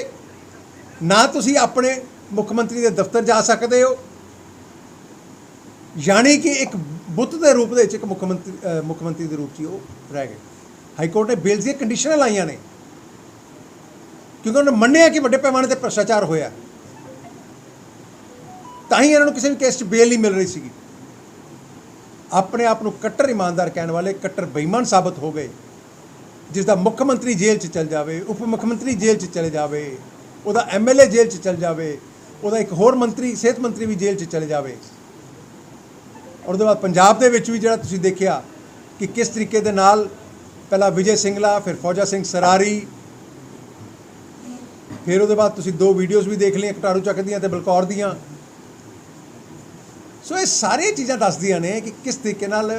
ਨਾ ਤੁਸੀਂ ਆਪਣੇ ਮੁੱਖ ਮੰਤਰੀ ਦੇ ਦਫ਼ਤਰ ਜਾ ਸਕਦੇ ਹੋ। ਯਾਨੀ ਕਿ ਇੱਕ ਬੁੱਤ ਦੇ ਰੂਪ ਦੇ ਵਿੱਚ ਇੱਕ ਮੁੱਖ ਮੰਤਰੀ ਮੁੱਖ ਮੰਤਰੀ ਦੇ ਰੂਪ 'ਚ ਹੀ ਉਹ ਰਹਿ ਗਏ। ਹਾਈ ਕੋਰਟ ਨੇ ਬੇਲ ਦੀਆਂ ਕੰਡੀਸ਼ਨਾਂ ਲਾਈਆਂ ਨੇ। ਕਿਉਂਕਿ ਉਹਨਾਂ ਨੇ ਮੰਨਿਆ ਕਿ ਵੱਡੇ ਪੈਮਾਨੇ ਤੇ ਭ੍ਰਸ਼ਟਾਚਾਰ ਹੋਇਆ। ਤਾਂ ਹੀ ਇਹਨਾਂ ਨੂੰ ਕਿਸੇ ਵੀ ਕੇਸ 'ਚ ਬੇਲ ਨਹੀਂ ਮਿਲ ਰਹੀ ਸੀਗੀ। ਆਪਣੇ ਆਪ ਨੂੰ ਕੱਟਰ ਇਮਾਨਦਾਰ ਕਹਿਣ ਵਾਲੇ ਕੱਟਰ ਬੇਈਮਾਨ ਸਾਬਤ ਹੋ ਗਏ। ਜਿਸ ਦਾ ਮੁੱਖ ਮੰਤਰੀ ਜੇਲ੍ਹ 'ਚ ਚਲ ਜਾਵੇ, ਉਪ ਮੁੱਖ ਮੰਤਰੀ ਜੇਲ੍ਹ 'ਚ ਚਲੇ ਜਾਵੇ, ਉਹਦਾ ਐਮਐਲਏ ਜੇਲ੍ਹ 'ਚ ਚਲ ਜਾਵੇ, ਉਹਦਾ ਇੱਕ ਹੋਰ ਮੰਤਰੀ, ਸਿਹਤ ਮੰਤਰੀ ਵੀ ਜੇਲ੍ਹ 'ਚ ਚਲੇ ਜਾਵੇ। ਔਰ ਉਹਦੇ ਬਾਅਦ ਪੰਜਾਬ ਦੇ ਵਿੱਚ ਵੀ ਜਿਹੜਾ ਤੁਸੀਂ ਦੇਖਿਆ ਕਿ ਕਿਸ ਤਰੀਕੇ ਦੇ ਨਾਲ ਪਹਿਲਾਂ ਵਿਜੇ ਸਿੰਗਲਾ, ਫਿਰ ਫੌਜਾ ਸਿੰਘ ਸਰਾਰੀ। ਫਿਰ ਉਹਦੇ ਬਾਅਦ ਤੁਸੀਂ ਦੋ ਵੀਡੀਓਜ਼ ਵੀ ਦੇਖ ਲਈਆਂ ਕਟਾਰੂ ਚੱਕ ਦੀਆਂ ਤੇ ਬਲਕੌਰ ਦੀਆਂ। ਸੋ ਇਹ ਸਾਰੀਆਂ ਚੀਜ਼ਾਂ ਦੱਸਦੀਆਂ ਨੇ ਕਿ ਕਿਸ ਤਰੀਕੇ ਨਾਲ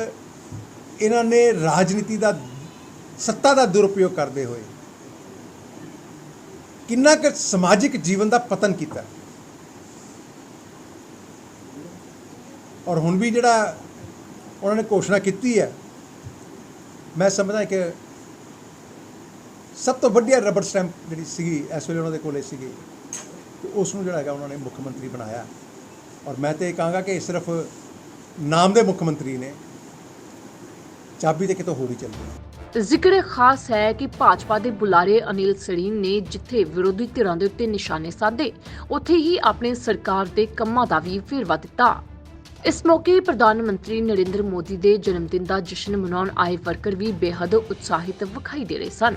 ਇਹਨਾਂ ਨੇ ਰਾਜਨੀਤੀ ਦਾ, ਸੱਤਾ ਦਾ ਦੁਰਉਪਯੋਗ ਕਰਦੇ ਹੋਏ ਕਿੰਨਾ ਕੁ ਸਮਾਜਿਕ ਜੀਵਨ ਦਾ ਪਤਨ ਕੀਤਾ। ਔਰ ਹੁਣ ਵੀ ਜਿਹੜਾ ਉਹਨਾਂ ਨੇ ਘੋਸ਼ਣਾ ਕੀਤੀ ਹੈ ਮੈਂ ਸਮਝਦਾ ਕਿ ਸਭ ਤੋਂ ਵੱਡੀ ਰਬੜ ਸਟੈਂਪ ਜਿਹੜੀ ਸੀਗੀ, ਇਸ ਵੇਲੇ ਉਹਨਾਂ ਦੇ ਕੋਲੇ ਸੀਗੀ ਉਸ ਨੂੰ ਜਿਹੜਾ ਹੈਗਾ ਉਹਨਾਂ ਨੇ ਮੁੱਖ ਮੰਤਰੀ ਬਣਾਇਆ। ਔਰ ਮੈਂ ਤੇ ਕਹਾਂਗਾ ਕਿ ਸਿਰਫ ਨਾਮ ਦੇ ਮੁੱਖ ਮੰਤਰੀ ਨੇ, ਚਾਬੀ ਤੇ ਕਿਤੋਂ ਹੋਰ ਹੀ ਚੱਲਦੀ ਹੈ ਜ਼ਿਕਰ ਖਾਸ ਹੈ ਕਿ ਭਾਜਪਾ ਦੇ ਬੁਲਾਰੇ ਅਨਿਲ ਸਰੀਨ ਨੇ ਜਿੱਥੇ ਵਿਰੋਧੀ ਧਿਰਾਂ ਦੇ ਉੱਤੇ ਨਿਸ਼ਾਨੇ ਸਾਧੇ, ਉੱਥੇ ਹੀ ਆਪਣੇ ਸਰਕਾਰ ਦੇ ਕੰਮਾਂ ਦਾ ਵੀ ਵੇਰਵਾ ਦਿੱਤਾ। ਇਸ ਮੌਕੇ ਪ੍ਰਧਾਨ ਮੰਤਰੀ ਨਰਿੰਦਰ ਮੋਦੀ ਦੇ ਜਨਮ ਦਿਨ ਦਾ ਜਸ਼ਨ ਮਨਾਉਣ ਆਏ ਵਰਕਰ ਵੀ ਬੇहद ਉਤਸ਼ਾਹਿਤ ਵਿਖਾਈ ਦੇ ਰਹੇ ਸਨ।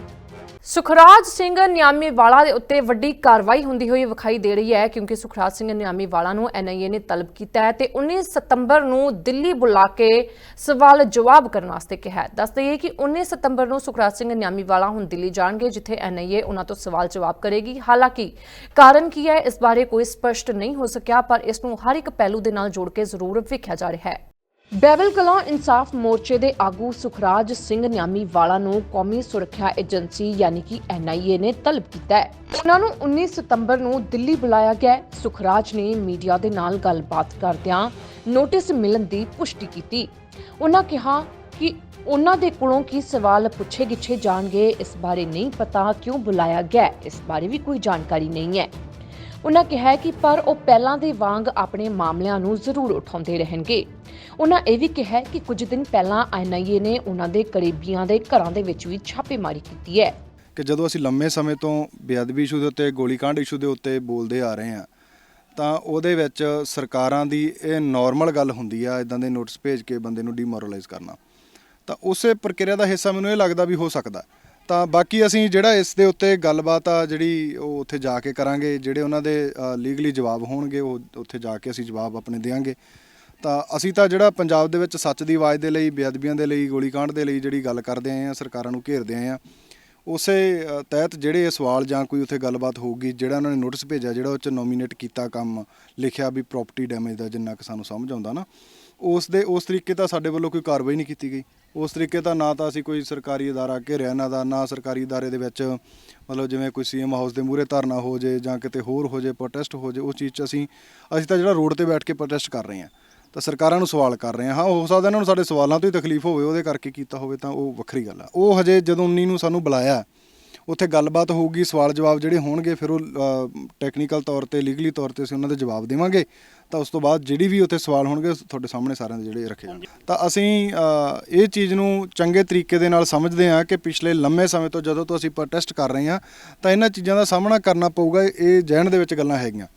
ਸੁਖਰਾਜ ਸਿੰਘ ਨਿਆਮੀਵਾਲਾ ਦੇ ਉੱਤੇ ਵੱਡੀ ਕਾਰਵਾਈ ਹੁੰਦੀ ਹੋਈ ਵਿਖਾਈ ਦੇ ਰਹੀ ਹੈ, ਕਿਉਂਕਿ ਸੁਖਰਾਜ ਸਿੰਘ ਨਿਆਮੀ ਵਾਲਾ ਨੂੰ ਐਨਆਈਏ ਨੇ ਤਲਬ ਕੀਤਾ ਹੈ ਤੇ 19 ਸਤੰਬਰ ਨੂੰ ਦਿੱਲੀ ਬੁਲਾ ਕੇ ਸਵਾਲ ਜਵਾਬ ਕਰਨ ਵਾਸਤੇ ਕਿਹਾ ਹੈ। ਦੱਸ ਦਈਏ ਕਿ 19 ਸਤੰਬਰ ਨੂੰ ਸੁਖਰਾਜ ਸਿੰਘ ਨਿਆਮੀਵਾਲਾ ਹੁਣ ਦਿੱਲੀ ਜਾਣਗੇ, ਜਿੱਥੇ ਐਨਆਈਏ ਉਹਨਾਂ ਤੋਂ ਸਵਾਲ ਜਵਾਬ ਕਰੇਗੀ। ਹਾਲਾਂਕਿ ਕਾਰਨ ਕੀ ਹੈ, ਇਸ ਬਾਰੇ ਕੋਈ ਸਪਸ਼ਟ ਨਹੀਂ ਹੋ ਸਕਿਆ, ਪਰ ਇਸ ਨੂੰ ਹਰ ਇੱਕ ਪਹਿਲੂ ਦੇ ਨਾਲ ਜੋੜ ਕੇ ਜ਼ਰੂਰ ਵੇਖਿਆ ਜਾ ਰਿਹਾ ਹੈ। ਬੈਬਲ ਕਲਾਂ ਇਨਸਾਫ ਮੋਰਚੇ ਦੇ ਆਗੂ ਸੁਖਰਾਜ ਸਿੰਘ ਨਿਆਮੀ ਵਾਲਾ ਨੂੰ ਕੌਮੀ ਸੁਰੱਖਿਆ ਏਜੰਸੀ ਯਾਨੀ ਕਿ ਐਨਆਈਏ ਨੇ ਤਲਬ ਕੀਤਾ ਹੈ। ਉਹਨਾਂ ਨੂੰ 19 ਸਤੰਬਰ ਨੂੰ ਦਿੱਲੀ ਬੁਲਾਇਆ ਗਿਆ ਸੁਖਰਾਜ ਨੇ ਮੀਡੀਆ ਦੇ ਨਾਲ ਗੱਲਬਾਤ ਕਰਦਿਆਂ ਨੋਟਿਸ ਮਿਲਣ ਦੀ ਪੁਸ਼ਟੀ ਕੀਤੀ। ਉਹਨਾਂ ਕਿਹਾ ਕਿ ਉਹਨਾਂ ਦੇ ਕੋਲੋਂ ਕੀ ਸਵਾਲ ਪੁੱਛੇ ਗਿੱਛੇ ਜਾਣਗੇ, ਇਸ ਬਾਰੇ ਨਹੀਂ ਪਤਾ ਕਿਉਂ ਬੁਲਾਇਆ ਗਿਆ ਇਸ ਬਾਰੇ ਵੀ ਕੋਈ ਜਾਣਕਾਰੀ ਨਹੀਂ ਹੈ। ਉਹਨਾਂ ਕਿਹਾ ਕਿ ਪਰ ਉਹ ਪਹਿਲਾਂ ਦੇ ਵਾਂਗ ਆਪਣੇ ਮਾਮਲਿਆਂ ਨੂੰ ਜ਼ਰੂਰ ਉਠਾਉਂਦੇ ਰਹਿਣਗੇ। ਉਹਨਾਂ ਇਹ ਵੀ ਕਿਹਾ ਕਿ ਕੁਝ ਦਿਨ ਪਹਿਲਾਂ ਐਨਆਈਏ ਨੇ ਉਹਨਾਂ ਦੇ ਕਰੀਬੀਆਂ ਦੇ ਘਰਾਂ ਦੇ ਵਿੱਚ ਵੀ ਛਾਪੇਮਾਰੀ ਕੀਤੀ ਹੈ। ਕਿ ਜਦੋਂ ਅਸੀਂ ਲੰਮੇ ਸਮੇਂ ਤੋਂ ਬੇਅਦਬੀ ਇਸ਼ੂ ਦੇ ਉੱਤੇ ਗੋਲੀकांड ਇਸ਼ੂ ਦੇ ਉੱਤੇ ਬੋਲਦੇ ਆ ਰਹੇ ਹਾਂ, ਤਾਂ ਉਹਦੇ ਵਿੱਚ ਸਰਕਾਰਾਂ ਦੀ ਇਹ ਨਾਰਮਲ ਗੱਲ ਹੁੰਦੀ ਆ ਇਦਾਂ ਦੇ ਨੋਟਿਸ ਭੇਜ ਕੇ ਬੰਦੇ ਨੂੰ ਡੀਮੋਰਲਾਈਜ਼ ਕਰਨਾ। ਤਾਂ ਉਸੇ ਪ੍ਰਕਿਰਿਆ ਦਾ ਹਿੱਸਾ ਮੈਨੂੰ ਇਹ ਲੱਗਦਾ ਵੀ ਹੋ ਸਕਦਾ। ਤਾਂ ਬਾਕੀ ਅਸੀਂ ਜਿਹੜਾ ਇਸ ਦੇ ਉੱਤੇ ਗੱਲਬਾਤ ਆ ਜਿਹੜੀ ਉਹ ਉੱਥੇ ਜਾ ਕੇ ਕਰਾਂਗੇ, ਜਿਹੜੇ ਉਹਨਾਂ ਦੇ ਲੀਗਲੀ ਜਵਾਬ ਹੋਣਗੇ, ਉਹ ਉੱਥੇ ਜਾ ਕੇ ਅਸੀਂ ਜਵਾਬ ਆਪਣੇ ਦੇਵਾਂਗੇ ਤਾਂ ਅਸੀਂ ਤਾਂ ਜਿਹੜਾ ਪੰਜਾਬ ਦੇ ਵਿੱਚ ਸੱਚ ਦੀ ਆਵਾਜ਼ ਦੇ ਲਈ, ਬੇਅਦਬੀਆਂ ਦੇ ਲਈ ਗੋਲੀकांड ਦੇ ਲਈ ਜਿਹੜੀ ਗੱਲ ਕਰਦੇ ਆਏ ਆ, ਸਰਕਾਰਾਂ ਨੂੰ ਘੇਰਦੇ ਆਏ ਆ, ਉਸੇ ਤਹਿਤ ਜਿਹੜੇ ਇਹ ਸਵਾਲ ਜਾਂ ਕੋਈ ਉੱਥੇ ਗੱਲਬਾਤ ਹੋਊਗੀ, ਜਿਹੜਾ ਉਹਨਾਂ ਨੇ ਨੋਟਿਸ ਭੇਜਿਆ, ਜਿਹੜਾ ਉਹ ਚ ਨੋਮੀਨੇਟ ਕੀਤਾ ਕੰਮ, ਲਿਖਿਆ ਵੀ ਪ੍ਰਾਪਰਟੀ ਡੈਮੇਜ ਦਾ ਜਿੰਨਾ ਕਿ ਸਾਨੂੰ ਸਮਝ ਆਉਂਦਾ ਨਾ ਉਸ ਦੇ, ਉਸ ਤਰੀਕੇ ਤਾਂ ਸਾਡੇ ਵੱਲੋਂ ਕੋਈ ਕਾਰਵਾਈ ਨਹੀਂ ਕੀਤੀ ਗਈ। ਉਸ ਤਰੀਕੇ ਤਾਂ ਨਾ ਤਾਂ ਅਸੀਂ ਕੋਈ ਸਰਕਾਰੀ ਅਦਾਰਾ ਘੇਰਿਆ ਇਹਨਾਂ ਦਾ ਨਾ ਸਰਕਾਰੀ ਅਦਾਰੇ ਦੇ ਵਿੱਚ, ਮਤਲਬ ਜਿਵੇਂ ਕੋਈ ਸੀਐਮ ਹਾਊਸ ਦੇ ਮੂਹਰੇ ਧਰਨਾ ਹੋ ਜੇ ਜਾਂ ਕਿਤੇ ਹੋਰ ਹੋ ਜੇ ਪ੍ਰੋਟੈਸਟ ਹੋ ਜੇ ਉਹ ਚੀਜ਼ 'ਚ ਅਸੀਂ ਅਸੀਂ ਤਾਂ ਜਿਹੜਾ ਰੋਡ ਤੇ ਬੈਠ ਕੇ ਪ੍ਰੋਟੈਸਟ ਕਰ ਰਹੇ ਹਾਂ। ਤਾਂ ਸਰਕਾਰਾਂ ਨੂੰ ਸਵਾਲ ਕਰ ਰਹੇ ਹਾਂ। ਹਾਂ, ਹੋ ਸਕਦਾ ਇਹਨਾਂ ਨੂੰ ਸਾਡੇ ਸਵਾਲਾਂ ਤੋਂ ਹੀ ਤਕਲੀਫ ਹੋਵੇ, ਉਹਦੇ ਕਰਕੇ ਕੀਤਾ ਹੋਵੇ ਤਾਂ ਉਹ ਵੱਖਰੀ ਗੱਲ ਆ। ਉਹ ਹਜੇ ਜਦੋਂ 19 ਨੂੰ ਸਾਨੂੰ ਬੁਲਾਇਆ ਉੱਥੇ ਗੱਲਬਾਤ ਹੋਊਗੀ, ਸਵਾਲ ਜਵਾਬ ਜਿਹੜੇ ਹੋਣਗੇ, ਫਿਰ ਉਹ ਟੈਕਨੀਕਲ ਤੌਰ ਤੇ ਲੀਗਲੀ ਤੌਰ ਤੇ ਅਸੀਂ ਉਹਨਾਂ ਦੇ ਜਵਾਬ ਦੇਵਾਂਗੇ। ਤਾਂ ਉਸ ਤੋਂ ਬਾਅਦ ਜਿਹੜੀ ਵੀ ਉੱਥੇ ਸਵਾਲ ਹੋਣਗੇ ਤੁਹਾਡੇ ਸਾਹਮਣੇ ਸਾਰਿਆਂ ਦੇ ਜਿਹੜੇ ਰੱਖੇ ਜਾਣਗੇ। ਤਾਂ ਅਸੀਂ ਇਹ ਚੀਜ਼ ਨੂੰ ਚੰਗੇ ਤਰੀਕੇ ਦੇ ਨਾਲ ਸਮਝਦੇ ਹਾਂ ਕਿ ਪਿਛਲੇ ਲੰਮੇ ਸਮੇਂ ਤੋਂ ਜਦੋਂ ਤੋਂ ਅਸੀਂ ਪ੍ਰੋਟੈਸਟ ਕਰ ਰਹੇ ਹਾਂ, ਤਾਂ ਇਹਨਾਂ ਚੀਜ਼ਾਂ ਦਾ ਸਾਹਮਣਾ ਕਰਨਾ ਪਊਗਾ, ਇਹ ਜਹਿਣ ਦੇ ਵਿੱਚ ਗੱਲਾਂ ਹੈਗੀਆਂ।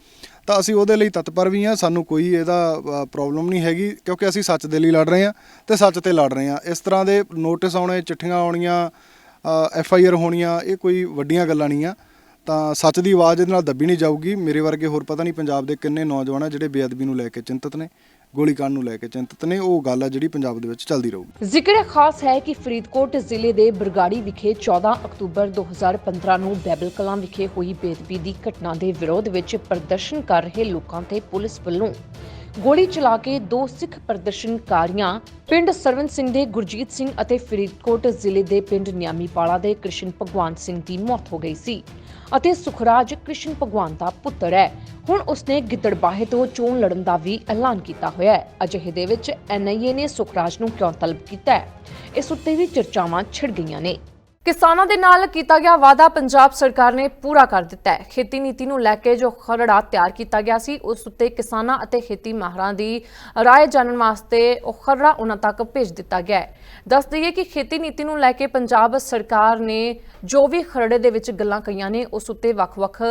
ਤਾਂ ਅਸੀਂ ਉਹਦੇ ਲਈ ਤਤਪਰ ਵੀ ਹਾਂ, ਸਾਨੂੰ ਕੋਈ ਇਹਦਾ ਪ੍ਰੋਬਲਮ ਨਹੀਂ ਹੈਗੀ, ਕਿਉਂਕਿ ਅਸੀਂ ਸੱਚ ਦੇ ਲਈ ਲੜ ਰਹੇ ਹਾਂ ਤੇ ਸੱਚ ਤੇ ਲੜ ਰਹੇ ਹਾਂ। ਇਸ ਤਰ੍ਹਾਂ ਦੇ ਨੋਟਿਸ ਆਉਣੇ, ਚਿੱਠੀਆਂ ਆਉਣੀਆਂ ਐਫ ਆਈ ਆਰ ਹੋਣੀਆਂ, ਇਹ ਕੋਈ ਵੱਡੀਆਂ ਗੱਲਾਂ ਨਹੀਂ ਆ। ਤਾਂ ਸੱਚ ਦੀ ਆਵਾਜ਼ ਇਹਦੇ ਨਾਲ ਦੱਬੀ ਨਹੀਂ ਜਾਊਗੀ। ਮੇਰੇ ਵਰਗੇ ਹੋਰ ਪਤਾ ਨਹੀਂ ਪੰਜਾਬ ਦੇ ਕਿੰਨੇ ਨੌਜਵਾਨ ਆ ਜਿਹੜੇ ਬੇਅਦਬੀ ਨੂੰ ਲੈ ਕੇ ਚਿੰਤਤ ਨੇ ਗੋਲੀकांड ਨੂੰ ਲੈ ਕੇ ਚਿੰਤਤ ਨੇ। ਉਹ ਗੱਲ ਆ ਜਿਹੜੀ ਪੰਜਾਬ ਦੇ ਵਿੱਚ ਚੱਲਦੀ ਰਹੂਗੀ। ਜ਼ਿਕਰ ਖਾਸ ਹੈ ਕਿ ਫਰੀਦਕੋਟ ਜ਼ਿਲ੍ਹੇ ਦੇ ਬਰਗਾੜੀ ਵਿਖੇ 14 ਅਕਤੂਬਰ 2015 ਨੂੰ ਬੈਬਲ ਕਲਾਂ ਵਿਖੇ ਹੋਈ ਬੇਦਬੀ ਦੀ ਘਟਨਾ ਦੇ ਵਿਰੋਧ ਵਿੱਚ ਪ੍ਰਦਰਸ਼ਨ ਕਰ ਰਹੇ ਲੋਕਾਂ ਤੇ ਪੁਲਿਸ ਵੱਲੋਂ ਗੋਲੀ ਚਲਾ ਕੇ ਦੋ ਸਿੱਖ ਪ੍ਰਦਰਸ਼ਨਕਾਰੀਆਂ ਪਿੰਡ ਸਰਵਨ ਸਿੰਘ ਦੇ ਗੁਰਜੀਤ ਸਿੰਘ ਅਤੇ ਫਰੀਦਕੋਟ ਜ਼ਿਲ੍ਹੇ ਦੇ ਪਿੰਡ ਨਿਆਮੀਪਾਲਾ ਦੇ ਕ੍ਰਿਸ਼ਨ ਭਗਵਾਨ ਸਿੰਘ ਦੀ ਮੌਤ ਹੋ ਗਈ ਸੀ ਅਤੇ ਸੁਖਰਾਜ ਕ੍ਰਿਸ਼ਨ ਭਗਵਾਨ ਦਾ ਪੁੱਤਰ ਹੈ। ਹੁਣ ਉਸਨੇ ਗਿੱਦੜਬਾਹੇ ਤੋਂ ਚੋਣ ਲੜਨ ਦਾ ਵੀ ਐਲਾਨ ਕੀਤਾ ਹੋਇਆ ਹੈ। ਅਜਿਹੇ ਦੇ ਵਿੱਚ ਐਨਆਈਏ ਨੇ ਸੁਖਰਾਜ ਨੂੰ ਕਿਉਂ ਤਲਬ ਕੀਤਾ ਹੈ? ਇਸ ਉੱਤੇ ਵੀ ਚਰਚਾਵਾਂ ਛਿੜ ਗਈਆਂ ਨੇ। ਕਿਸਾਨਾਂ ਦੇ ਨਾਲ ਕੀਤਾ ਗਿਆ ਵਾਅਦਾ ਪੰਜਾਬ ਸਰਕਾਰ ਨੇ ਪੂਰਾ ਕਰ ਦਿੱਤਾ ਹੈ। ਖੇਤੀ ਨੀਤੀ ਨੂੰ ਲੈ ਕੇ ਜੋ ਖਰੜਾ ਤਿਆਰ ਕੀਤਾ ਗਿਆ ਸੀ, ਉਸ ਉੱਤੇ ਕਿਸਾਨਾਂ ਅਤੇ ਖੇਤੀ ਮਾਹਰਾਂ ਦੀ ਰਾਏ ਜਾਣਨ ਵਾਸਤੇ ਉਹ ਖਰੜਾ ਉਹਨਾਂ ਤੱਕ ਭੇਜ ਦਿੱਤਾ ਗਿਆ ਹੈ। ਦੱਸ ਦਈਏ ਕਿ ਖੇਤੀ ਨੀਤੀ ਨੂੰ ਲੈ ਕੇ ਪੰਜਾਬ ਸਰਕਾਰ ਨੇ ਜੋ ਵੀ ਖਰੜੇ ਦੇ ਵਿੱਚ ਗੱਲਾਂ ਕਹੀਆਂ ਨੇ, ਉਸ ਉੱਤੇ ਵੱਖ-ਵੱਖ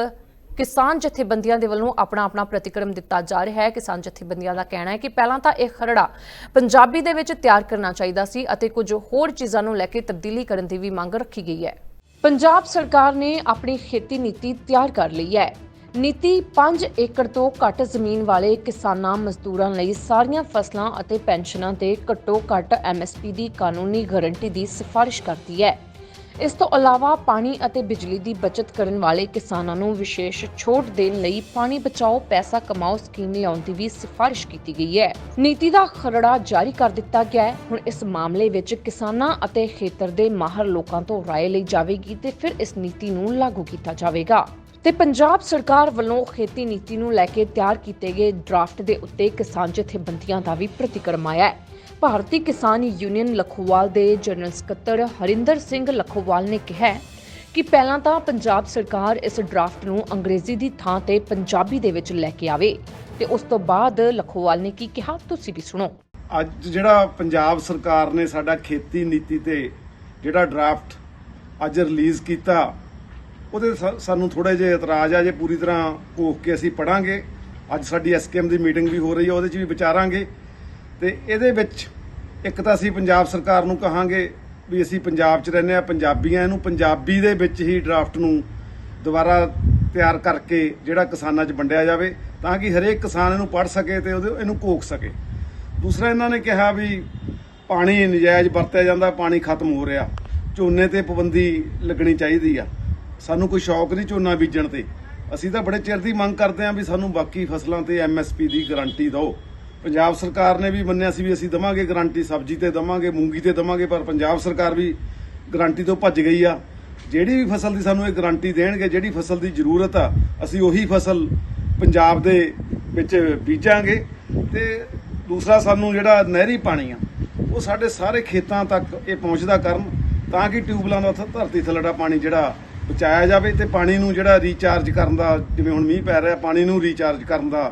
ਕਿਸਾਨ ਜਥੇਬੰਦੀਆਂ ਦੇ ਵੱਲੋਂ ਆਪਣਾ ਆਪਣਾ ਪ੍ਰਤੀਕਰਮ ਦਿੱਤਾ ਜਾ ਰਿਹਾ ਹੈ। ਕਿਸਾਨ ਜਥੇਬੰਦੀਆਂ ਦਾ ਕਹਿਣਾ ਹੈ ਕਿ ਪਹਿਲਾਂ ਤਾਂ ਇਹ ਖਰੜਾ ਪੰਜਾਬੀ ਦੇ ਵਿੱਚ ਤਿਆਰ ਕਰਨਾ ਚਾਹੀਦਾ ਸੀ ਅਤੇ ਕੁਝ ਹੋਰ ਚੀਜ਼ਾਂ ਨੂੰ ਲੈ ਕੇ ਤਬਦੀਲੀ ਕਰਨ ਦੀ ਵੀ ਮੰਗ ਰੱਖੀ ਗਈ ਹੈ। ਪੰਜਾਬ ਸਰਕਾਰ ਨੇ ਆਪਣੀ ਖੇਤੀ ਨੀਤੀ ਤਿਆਰ ਕਰ ਲਈ ਹੈ। ਨੀਤੀ 5 ਏਕੜ ਤੋਂ ਘੱਟ ਜ਼ਮੀਨ ਵਾਲੇ ਕਿਸਾਨਾਂ, ਮਜ਼ਦੂਰਾਂ ਲਈ ਸਾਰੀਆਂ ਫਸਲਾਂ ਅਤੇ ਪੈਨਸ਼ਨਾਂ ਤੇ ਘੱਟੋ ਘੱਟ ਐਮਐਸਪੀ ਦੀ ਕਾਨੂੰਨੀ ਗਾਰੰਟੀ ਦੀ ਸਿਫਾਰਿਸ਼ ਕਰਦੀ ਹੈ। ਇਸ ਤੋਂ ਇਲਾਵਾ ਪਾਣੀ ਅਤੇ ਬਿਜਲੀ ਦੀ ਬਚਤ ਕਰਨ ਵਾਲੇ ਕਿਸਾਨਾਂ ਨੂੰ ਵਿਸ਼ੇਸ਼ ਛੋਟ ਦੇਣ ਲਈ ਪਾਣੀ ਬਚਾਓ ਪੈਸਾ ਕਮਾਓ ਸਕੀਮ ਲਿਆਉਣ ਦੀ ਵੀ ਸਿਫਾਰਿਸ਼ ਕੀਤੀ ਗਈ ਹੈ ਨੀਤੀ ਦਾ ਖਰੜਾ ਜਾਰੀ ਕਰ ਦਿੱਤਾ ਗਿਆ ਹੈ ਹੁਣ ਇਸ ਮਾਮਲੇ ਵਿੱਚ ਕਿਸਾਨਾਂ ਅਤੇ ਖੇਤਰ ਦੇ ਮਾਹਰ ਲੋਕਾਂ ਤੋਂ رائے ਲਈ ਜਾਵੇਗੀ ਤੇ ਫਿਰ ਇਸ ਨੀਤੀ ਨੂੰ ਲਾਗੂ ਕੀਤਾ ਜਾਵੇਗਾ ਤੇ ਪੰਜਾਬ ਸਰਕਾਰ ਵੱਲੋਂ ਖੇਤੀ ਨੀਤੀ ਨੂੰ ਲੈ ਕੇ ਤਿਆਰ ਕੀਤੇ ਗਏ ਡਰਾਫਟ ਦੇ ਉੱਤੇ ਕਿਸਾਨ ਜਥੇਬੰਦੀਆਂ ਦਾ ਵੀ ਪ੍ਰਤੀਕਰਮ ਆਇਆ ਹੈ ਭਾਰਤੀ ਕਿਸਾਨ ਯੂਨੀਅਨ ਲਖੋਵਾਲ ਦੇ ਜਨਰਲ ਸਕੱਤਰ ਹਰਿੰਦਰ ਸਿੰਘ ਲਖੋਵਾਲ ਨੇ ਕਿਹਾ ਕਿ ਪਹਿਲਾਂ ਤਾਂ ਪੰਜਾਬ ਸਰਕਾਰ ਇਸ ਡਰਾਫਟ ਨੂੰ ਅੰਗਰੇਜ਼ੀ ਦੀ ਥਾਂ ਤੇ ਪੰਜਾਬੀ ਦੇ ਵਿੱਚ ਲੈ ਕੇ ਆਵੇ ਤੇ ਉਸ ਤੋਂ ਬਾਅਦ ਲਖੋਵਾਲ ਨੇ ਕੀ ਕਿਹਾ, ਤੁਸੀਂ ਵੀ ਸੁਣੋ। ਅੱਜ ਜਿਹੜਾ ਪੰਜਾਬ ਸਰਕਾਰ ਨੇ ਸਾਡਾ ਖੇਤੀ ਨੀਤੀ ਤੇ ਜਿਹੜਾ ਡਰਾਫਟ ਅੱਜ ਰਿਲੀਜ਼ ਕੀਤਾ, ਉਹਦੇ ਸਾਨੂੰ ਥੋੜੇ ਜਿਹੇ ਇਤਰਾਜ਼ ਆ, ਜੇ ਪੂਰੀ ਤਰ੍ਹਾਂ ਕੋਖ ਕੇ ਅਸੀਂ ਪੜਾਂਗੇ ਅੱਜ ਸਾਡੀ ਐਸਕੇਐਮ ਦੀ ਮੀਟਿੰਗ ਵੀ ਹੋ ਰਹੀ ਹੈ ਉਹਦੇ 'ਚ ਵੀ ਵਿਚਾਰਾਂਗੇ। ਤੇ ਇਹਦੇ ਵਿੱਚ ਇੱਕ ਤਾਂ ਅਸੀਂ ਪੰਜਾਬ ਸਰਕਾਰ ਨੂੰ ਕਹਾਂਗੇ ਵੀ ਅਸੀਂ ਪੰਜਾਬ 'ਚ ਰਹਿੰਦੇ ਆ, ਪੰਜਾਬੀਆਂ ਆ ਇਹਨੂੰ ਪੰਜਾਬੀ ਦੇ ਵਿੱਚ ਹੀ ਡਰਾਫਟ ਨੂੰ ਦੁਬਾਰਾ ਤਿਆਰ ਕਰਕੇ ਜਿਹੜਾ ਕਿਸਾਨਾਂ 'ਚ ਵੰਡਿਆ ਜਾਵੇ ਤਾਂ ਕਿ ਹਰੇਕ ਕਿਸਾਨ ਇਹਨੂੰ ਪੜ੍ਹ ਸਕੇ ਤੇ ਉਹਦੇ ਇਹਨੂੰ ਕੋਖ ਸਕੇ। ਦੂਸਰਾ ਇਹਨਾਂ ਨੇ ਕਿਹਾ ਵੀ ਪਾਣੀ ਨਜਾਇਜ਼ ਵਰਤਿਆ ਜਾਂਦਾ, ਪਾਣੀ ਖਤਮ ਹੋ ਰਿਹਾ। ਝੋਨੇ ਤੇ ਪਾਬੰਦੀ ਲੱਗਣੀ ਚਾਹੀਦੀ ਆ। ਸਾਨੂੰ ਕੋਈ ਸ਼ੌਕ ਨਹੀਂ ਝੋਨਾ ਬੀਜਣ ਤੇ। ਅਸੀਂ ਤਾਂ ਬੜੇ ਚਿਰ ਦੀ ਮੰਗ ਕਰਦੇ ਆਂ ਵੀ ਸਾਨੂੰ ਬਾਕੀ ਫਸਲਾਂ ਤੇ ਐਮਐਸਪੀ ਦੀ ਗਾਰੰਟੀ ਦਿਓ। ਪੰਜਾਬ ਸਰਕਾਰ ਨੇ ਵੀ ਮੰਨਿਆ ਸੀ ਵੀ ਅਸੀਂ ਦਵਾਂਗੇ ਗਾਰੰਟੀ, ਸਬਜ਼ੀ ਤੇ ਦਵਾਂਗੇ, ਮੂੰਗੀ ਤੇ ਦਵਾਂਗੇ, ਪਰ ਪੰਜਾਬ ਸਰਕਾਰ ਵੀ ਗਾਰੰਟੀ ਤੋਂ ਭੱਜ ਗਈ ਆ। ਜਿਹੜੀ ਵੀ ਫਸਲ ਦੀ ਸਾਨੂੰ ਇਹ ਗਾਰੰਟੀ ਦੇਣਗੇ, ਜਿਹੜੀ ਫਸਲ ਦੀ ਜ਼ਰੂਰਤ ਆ, ਅਸੀਂ ਉਹੀ ਫਸਲ ਪੰਜਾਬ ਦੇ ਵਿੱਚ ਬੀਜਾਂਗੇ। ਤੇ ਦੂਸਰਾ ਸਾਨੂੰ ਜਿਹੜਾ ਨਹਿਰੀ ਪਾਣੀ ਆ, ਉਹ ਸਾਡੇ ਸਾਰੇ ਖੇਤਾਂ ਤੱਕ ਇਹ ਪਹੁੰਚਦਾ ਕਰਨ, ਤਾਂ ਕਿ ਟਿਊਬਲਾਂ ਦਾ ਧਰਤੀ ਥੱਲੜਾ ਪਾਣੀ ਜਿਹੜਾ ਬਚਾਇਆ ਜਾਵੇ ਤੇ ਪਾਣੀ ਨੂੰ ਜਿਹੜਾ ਰੀਚਾਰਜ ਕਰਨ ਦਾ, ਜਿਵੇਂ ਹੁਣ ਮੀਂਹ ਪੈ ਰਿਹਾ, ਪਾਣੀ ਨੂੰ ਰੀਚਾਰਜ ਕਰਨ ਦਾ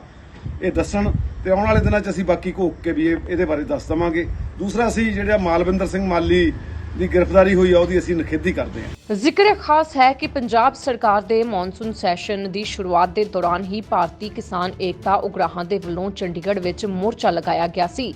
ਇਹ ਦੱਸਣ। ਤੇ ਆਉਣ ਵਾਲੇ ਦਿਨਾਂ 'ਚ ਅਸੀਂ ਬਾਕੀ ਘੋਕ ਕੇ ਵੀ ਇਹ- ਇਹਦੇ ਬਾਰੇ ਦੱਸ ਦਵਾਂਗੇ। ਦੂਸਰਾ ਅਸੀਂ ਜਿਹੜਾ ਮਾਲਵਿੰਦਰ ਸਿੰਘ ਮਾਲੀ ਦੀ ਗ੍ਰਿਫਤਾਰੀ ਹੋਈ ਆ, ਉਹਦੀ ਅਸੀਂ ਨਿਖੇਧੀ ਕਰਦੇ ਹਾਂ। ਜ਼ਿਕਰ ਖਾਸ ਹੈ ਕਿ ਪੰਜਾਬ ਸਰਕਾਰ ਦੇ ਮੌਨਸੂਨ ਸੈਸ਼ਨ ਦੀ ਸ਼ੁਰੂਆਤ ਦੇ ਦੌਰਾਨ ਹੀ ਭਾਰਤੀ ਕਿਸਾਨ ਏਕਤਾ ਉਗਰਾਹਾਂ ਦੇ ਵੱਲੋਂ ਚੰਡੀਗੜ੍ਹ ਵਿੱਚ ਮੋਰਚਾ ਲਗਾਇਆ ਗਿਆ ਸੀ।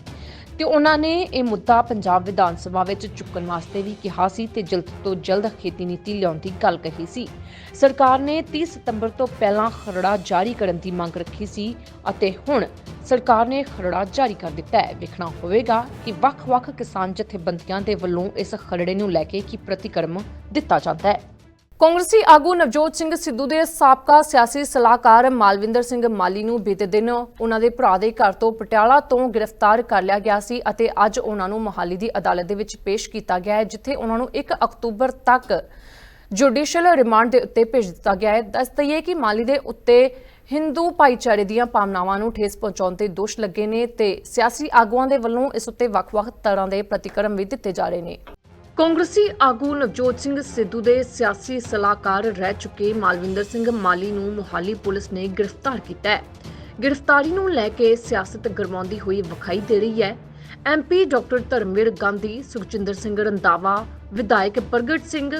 ਤੇ ਉਹਨਾਂ ਨੇ ਇਹ ਮੁੱਦਾ ਪੰਜਾਬ ਵਿਧਾਨ ਸਭਾ ਵਿੱਚ ਚੁੱਕਣ ਵਾਸਤੇ ਵੀ ਕਿਹਾ ਸੀ ਤੇ ਜਲਦ ਤੋਂ ਜਲਦ ਖੇਤੀ ਨੀਤੀ ਲਿਆਉਣ ਦੀ ਗੱਲ ਕਹੀ ਸੀ। ਸਰਕਾਰ ਨੇ 30 ਸਤੰਬਰ ਤੋਂ ਪਹਿਲਾਂ ਖਰੜਾ ਜਾਰੀ ਕਰਨ ਦੀ ਮੰਗ ਰੱਖੀ ਸੀ ਅਤੇ ਹੁਣ ਸਰਕਾਰ ਨੇ ਖਰੜਾ ਜਾਰੀ ਕਰ ਦਿੱਤਾ ਹੈ। ਵੇਖਣਾ ਹੋਵੇਗਾ ਕਿ ਵੱਖ-ਵੱਖ ਕਿਸਾਨ ਜਥੇਬੰਦੀਆਂ ਦੇ ਵੱਲੋਂ ਇਸ ਖਰੜੇ ਨੂੰ ਲੈ ਕੇ ਕੀ ਪ੍ਰਤੀਕਰਮ ਦਿੱਤਾ ਜਾਂਦਾ ਹੈ। ਕਾਂਗਰਸੀ ਆਗੂ ਨਵਜੋਤ ਸਿੰਘ ਸਿੱਧੂ ਦੇ ਸਾਬਕਾ ਸਿਆਸੀ ਸਲਾਹਕਾਰ ਮਾਲਵਿੰਦਰ ਸਿੰਘ ਮਾਲੀ ਨੂੰ ਬੀਤੇ ਦਿਨ ਉਹਨਾਂ ਦੇ ਭਰਾ ਦੇ ਘਰ ਤੋਂ ਪਟਿਆਲਾ ਤੋਂ ਗ੍ਰਿਫਤਾਰ ਕਰ ਲਿਆ ਗਿਆ ਸੀ ਅਤੇ ਅੱਜ ਉਹਨਾਂ ਨੂੰ ਮੋਹਾਲੀ ਦੀ ਅਦਾਲਤ ਦੇ ਵਿੱਚ ਪੇਸ਼ ਕੀਤਾ ਗਿਆ ਹੈ, ਜਿੱਥੇ ਉਹਨਾਂ ਨੂੰ 1 ਅਕਤੂਬਰ ਤੱਕ ਜੁਡੀਸ਼ੀਅਲ ਰਿਮਾਂਡ ਦੇ ਉੱਤੇ ਭੇਜ ਦਿੱਤਾ ਗਿਆ ਹੈ। ਦੱਸ ਦਈਏ ਕਿ ਮਾਲੀ ਦੇ ਉੱਤੇ ਹਿੰਦੂ ਭਾਈਚਾਰੇ ਦੀਆਂ ਭਾਵਨਾਵਾਂ ਨੂੰ ਠੇਸ ਪਹੁੰਚਾਉਣ 'ਤੇ ਦੋਸ਼ ਲੱਗੇ ਨੇ ਤੇ ਸਿਆਸੀ ਆਗੂਆਂ ਦੇ ਵੱਲੋਂ ਇਸ ਉੱਤੇ ਵੱਖ-ਵੱਖ ਤਰ੍ਹਾਂ ਦੇ ਪ੍ਰਤੀਕਰਮ ਵੀ ਦਿੱਤੇ ਜਾ ਰਹੇ ਨੇ। ਕਾਂਗਰਸੀ ਆਗੂ ਨਵਜੋਤ ਸਿੰਘ ਸਿੱਧੂ ਦੇ ਸਿਆਸੀ ਸਲਾਹਕਾਰ ਰਹਿ ਚੁੱਕੇ ਮਾਲਵਿੰਦਰ ਸਿੰਘ ਮਾਲੀ ਨੂੰ ਮੁਹਾਲੀ ਪੁਲਿਸ ਨੇ ਗ੍ਰਿਫਤਾਰ ਕੀਤਾ ਹੈ। ਗ੍ਰਿਫਤਾਰੀ ਨੂੰ ਲੈ ਕੇ ਸਿਆਸਤ ਗਰਮਾਉਂਦੀ ਹੋਈ ਵਿਖਾਈ ਦੇ ਰਹੀ ਹੈ। ਐਮਪੀ ਡਾਕਟਰ ਧਰਮਵੀਰ ਗਾਂਧੀ, ਸੁਖਜਿੰਦਰ ਸਿੰਘ ਰੰਦਾਵਾ ਵਿਧਾਇਕ ਪ੍ਰਗਟ ਸਿੰਘ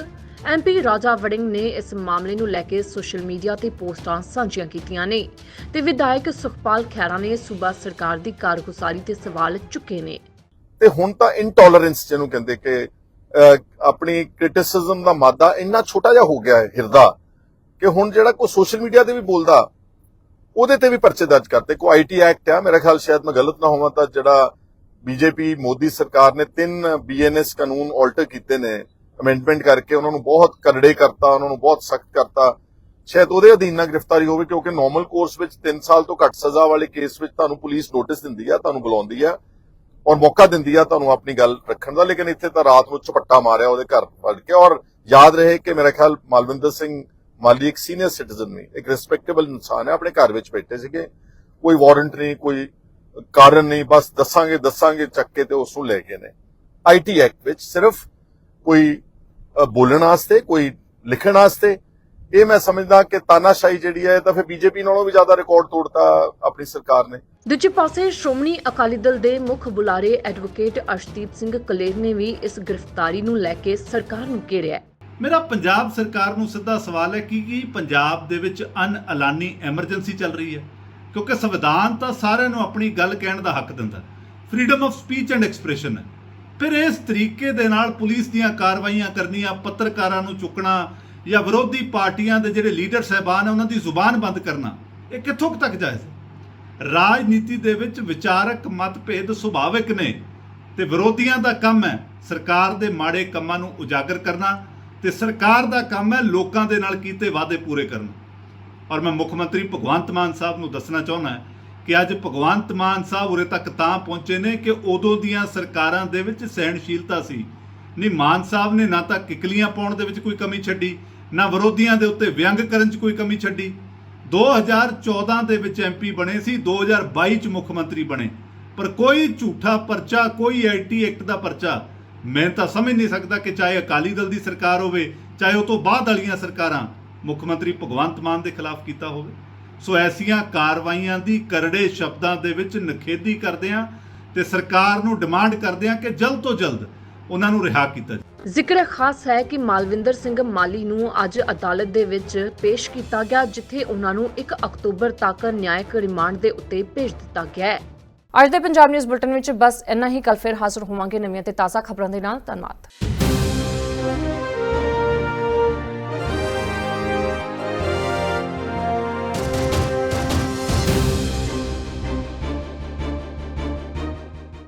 ਐਮਪੀ ਰਾਜਾ ਵੜਿੰਗ ਨੇ ਇਸ ਮਾਮਲੇ ਨੂੰ ਲੈ ਕੇ ਸੋਸ਼ਲ ਮੀਡੀਆ ਤੇ ਪੋਸਟਾਂ ਸਾਂਝੀਆਂ ਕੀਤੀਆਂ ਨੇ ਤੇ ਵਿਧਾਇਕ ਸੁਖਪਾਲ ਖੈਰਾ ਨੇ ਸੂਬਾ ਸਰਕਾਰ ਦੀ ਕਾਰਗੁਜ਼ਾਰੀ ਤੇ ਸਵਾਲ ਚੁੱਕੇ ਨੇ। ਤੇ ਹੁਣ ਤਾਂ ਇਨਟੋਲਰੈਂਸ ਜਿਹਨੂੰ ਕਹਿੰਦੇ ਕਿ ਆਪਣੀ ਕ੍ਰਿਟਿਸਿਜ਼ਮ ਦਾ ਮਾਦਾ ਇੰਨਾ ਛੋਟਾ ਜਿਹਾ ਹੋ ਗਿਆ ਹੈ ਹਿਰਦਾ ਕਿ ਹੁਣ ਜਿਹੜਾ ਕੋਈ ਸੋਸ਼ਲ ਮੀਡੀਆ ਤੇ ਵੀ ਬੋਲਦਾ, ਉਹਦੇ ਤੇ ਵੀ ਪਰਚੇ ਦਰਜ ਕਰਤੇ। ਕੋਈ ਆਈਟੀ ਐਕਟ ਆ, ਮੇਰਾ ਖਿਆਲ ਸ਼ਾਇਦ ਮੈਂ ਗਲਤ ਨਾ ਹੋਵਾਂ ਤਾਂ ਜਿਹੜਾ ਬੀਜੇਪੀ ਮੋਦੀ ਸਰਕਾਰ ਨੇ ਤਿੰਨ ਬੀਐਨਐਸ ਕਾਨੂੰਨ ਆਲਟਰ ਕੀਤੇ ਨੇ ਅਮੈਂਡਮੈਂਟ ਕਰਕੇ ਉਹਨਾਂ ਨੂੰ ਬਹੁਤ ਕਰੜੇ ਕਰਤਾ, ਉਹਨਾਂ ਨੂੰ ਬਹੁਤ ਸਖਤ ਕਰਤਾ। ਸ਼ਾਇਦ ਉਹਦੇ ਅਧੀਨ ਨਾ ਗ੍ਰਿਫਤਾਰੀ ਹੋਵੇ ਕਿਉਂਕਿ ਨਾਰਮਲ ਕੋਰਸ ਵਿੱਚ 3 ਸਾਲ ਤੋਂ ਘੱਟ ਸਜ਼ਾ ਵਾਲੇ ਕੇਸ ਵਿੱਚ ਤੁਹਾਨੂੰ ਪੁਲਿਸ ਨੋਟਿਸ ਦਿੰਦੀ ਆ, ਤੁਹਾਨੂੰ ਬੁਲਾਉਂਦੀ ਆ। ਔਰ ਮੌਕਾ ਦਿੰਦੀ ਆ ਤੁਹਾਨੂੰ ਆਪਣੀ ਗੱਲ ਰੱਖਣ ਦਾ, ਲੇਕਿਨ ਇੱਥੇ ਤਾਂ ਰਾਤ ਨੂੰ ਝਪੱਟਾ ਮਾਰਿਆ ਉਹਦੇ ਘਰ ਫੜ ਕੇ। ਔਰ ਯਾਦ ਰਹੇ ਕਿ ਮੇਰਾ ਖਿਆਲ ਮਾਲਵਿੰਦਰ ਸਿੰਘ ਮਾਲੀ ਇੱਕ ਸੀਨੀਅਰ ਸਿਟੀਜ਼ਨ ਨਹੀਂ ਇੱਕ ਰਿਸਪੈਕਟੇਬਲ ਇਨਸਾਨ ਹੈ, ਆਪਣੇ ਘਰ ਵਿੱਚ ਬੈਠੇ ਸੀਗੇ। ਕੋਈ ਵਾਰੰਟ ਨਹੀਂ, ਕੋਈ ਕਾਰਨ ਨਹੀਂ, ਬਸ ਦੱਸਾਂਗੇ ਦੱਸਾਂਗੇ, ਚੱਕ ਕੇ ਤੇ ਉਸ ਨੂੰ ਲੈ ਗਏ ਨੇ। ਆਈਟੀ ਐਕਟ ਵਿੱਚ ਸਿਰਫ ਕੋਈ ਬੋਲਣ ਵਾਸਤੇ, ਕੋਈ ਲਿਖਣ ਵਾਸਤੇ ਇਹ ਮੈਂ ਸਮਝਦਾ ਕਿ ਤਾਨਾਸ਼ਾਹੀ ਜਿਹੜੀ ਹੈ ਇਹ ਤਾਂ ਫਿਰ ਬੀਜੇਪੀ ਨਾਲੋਂ ਵੀ ਜ਼ਿਆਦਾ ਰਿਕਾਰਡ ਤੋੜਤਾ ਆਪਣੀ ਸਰਕਾਰ ਨੇ। ਦੂਜੇ ਪਾਸੇ ਸ਼੍ਰੋਮਣੀ ਅਕਾਲੀ ਦਲ ਦੇ ਮੁੱਖ ਬੁਲਾਰੇ ਐਡਵੋਕੇਟ ਅਰਸ਼ਦੀਪ ਸਿੰਘ ਕਲੇਰ ਨੇ ਵੀ ਇਸ ਗ੍ਰਿਫਤਾਰੀ ਨੂੰ ਲੈ ਕੇ ਸਰਕਾਰ ਨੂੰ ਘੇਰਿਆ। ਮੇਰਾ ਪੰਜਾਬ ਸਰਕਾਰ ਨੂੰ ਸਿੱਧਾ ਸਵਾਲ ਹੈ ਕਿ ਕੀ ਪੰਜਾਬ ਦੇ ਵਿੱਚ ਅਨ ਐਲਾਨੀ ਐਮਰਜੈਂਸੀ ਚੱਲ ਰਹੀ ਹੈ? ਕਿਉਂਕਿ ਸੰਵਿਧਾਨ ਤਾਂ ਸਾਰਿਆਂ ਨੂੰ ਆਪਣੀ ਗੱਲ ਕਹਿਣ ਦਾ ਹੱਕ ਦਿੰਦਾ freedom of speech and expression ਹੈ। ਫਿਰ ਇਸ ਤਰੀਕੇ ਦੇ ਨਾਲ ਪੁਲਿਸ ਦੀਆਂ ਕਾਰਵਾਈਆਂ ਕਰਨੀਆਂ ਪੱਤਰਕਾਰਾਂ ਨੂੰ ਚੁੱਕਣਾ ਜਾਂ ਵਿਰੋਧੀ ਪਾਰਟੀਆਂ ਦੇ ਜਿਹੜੇ ਲੀਡਰ ਸਹਿਬਾਨ ਹੈ ਉਹਨਾਂ ਦੀ ਜ਼ੁਬਾਨ ਬੰਦ ਕਰਨਾ, ਇਹ ਕਿੱਥੋਂ ਕੁ ਤੱਕ ਜਾਇਜ਼ ਰਾਜਨੀਤੀ ਦੇ ਵਿੱਚ ਵਿਚਾਰਕ ਮਤਭੇਦ ਸੁਭਾਵਿਕ ਨੇ ਤੇ ਵਿਰੋਧੀਆਂ ਦਾ ਕੰਮ ਹੈ ਸਰਕਾਰ ਦੇ ਮਾੜੇ ਕੰਮਾਂ ਨੂੰ ਉਜਾਗਰ ਕਰਨਾ ਤੇ ਸਰਕਾਰ ਦਾ ਕੰਮ ਹੈ ਲੋਕਾਂ ਦੇ ਨਾਲ ਕੀਤੇ ਵਾਅਦੇ ਪੂਰੇ ਕਰਨਾ। ਔਰ ਮੈਂ ਮੁੱਖ ਮੰਤਰੀ ਭਗਵੰਤ ਮਾਨ ਸਾਹਿਬ ਨੂੰ ਦੱਸਣਾ ਚਾਹੁੰਦਾ ਕਿ ਅੱਜ ਭਗਵੰਤ ਮਾਨ ਸਾਹਿਬ ਉਰੇ ਤੱਕ ਤਾਂ ਪਹੁੰਚੇ ਨੇ ਕਿ ਉਦੋਂ ਦੀਆਂ ਸਰਕਾਰਾਂ ਦੇ ਵਿੱਚ ਸਹਿਣਸ਼ੀਲਤਾ ਸੀ। ਨਹੀਂ, ਮਾਨ ਸਾਹਿਬ ਨੇ ਨਾ ਤਾਂ ਕਿਕਲੀਆਂ ਪਾਉਣ ਦੇ ਵਿੱਚ ਕੋਈ ਕਮੀ ਛੱਡੀ ਨਾ ਵਿਰੋਧੀਆਂ ਦੇ ਉੱਤੇ ਵਿਅੰਗ ਕਰਨ 'ਚ ਕੋਈ ਕਮੀ ਛੱਡੀ। 2014 ਦੇ ਵਿੱਚ ਐਮਪੀ ਬਣੇ ਸੀ 2022 ਚ ਮੁੱਖ ਮੰਤਰੀ ਬਣੇ। ਪਰ ਕੋਈ ਝੂਠਾ ਪਰਚਾ, ਕੋਈ ਆਈਟੀ ਐਕਟ ਦਾ ਪਰਚਾ ਮੈਂ ਤਾਂ ਸਮਝ ਨਹੀਂ ਸਕਦਾ ਕਿ ਚਾਹੇ ਅਕਾਲੀ ਦਲ ਦੀ ਸਰਕਾਰ ਹੋਵੇ, ਚਾਹੇ ਉਹ ਤੋਂ ਬਾਅਦ ਵਾਲੀਆਂ ਸਰਕਾਰਾਂ ਮੁੱਖ ਮੰਤਰੀ ਭਗਵੰਤ ਮਾਨ ਦੇ ਖਿਲਾਫ ਕੀਤਾ ਹੋਵੇ। ਸੋ ਐਸੀਆਂ ਕਾਰਵਾਈਆਂ ਦੀ ਕਰੜੇ ਸ਼ਬਦਾਂ ਦੇ ਵਿੱਚ ਨਖੇਦੀ ਕਰਦੇ ਆ ਤੇ ਸਰਕਾਰ ਨੂੰ ਡਿਮਾਂਡ ਕਰਦੇ ਆ ਕਿ ਜਲਦ ਤੋਂ ਜਲਦ ਉਹਨਾਂ ਨੂੰ ਰਿਹਾ ਕੀਤਾ ਜ਼ਿਕਰ ਖਾਸ ਹੈ ਕਿ ਮਾਲਵਿੰਦਰ ਸਿੰਘ ਮਾਲੀ ਨੂੰ ਅੱਜ ਅਦਾਲਤ ਦੇ ਵਿੱਚ ਪੇਸ਼ ਕੀਤਾ ਗਿਆ, ਜਿੱਥੇ ਉਹਨਾਂ ਨੂੰ 1 ਅਕਤੂਬਰ ਤੱਕ ਨਿਆਇਕ ਰਿਮਾਂਡ ਦੇ ਉੱਤੇ ਭੇਜ ਦਿੱਤਾ ਗਿਆ ਹੈ। ਅੱਜ ਦੇ ਪੰਜਾਬ ਨਿਊਜ਼ ਬੁਲਟਨ ਵਿੱਚ ਬਸ ਇੰਨਾ ਹੀ। ਕੱਲ ਫਿਰ ਹਾਜ਼ਰ ਹੋਵਾਂਗੇ ਨਵੀਆਂ ਤੇ ਤਾਜ਼ਾ ਖਬਰਾਂ ਦੇ ਨਾਲ। ਧੰਨਵਾਦ।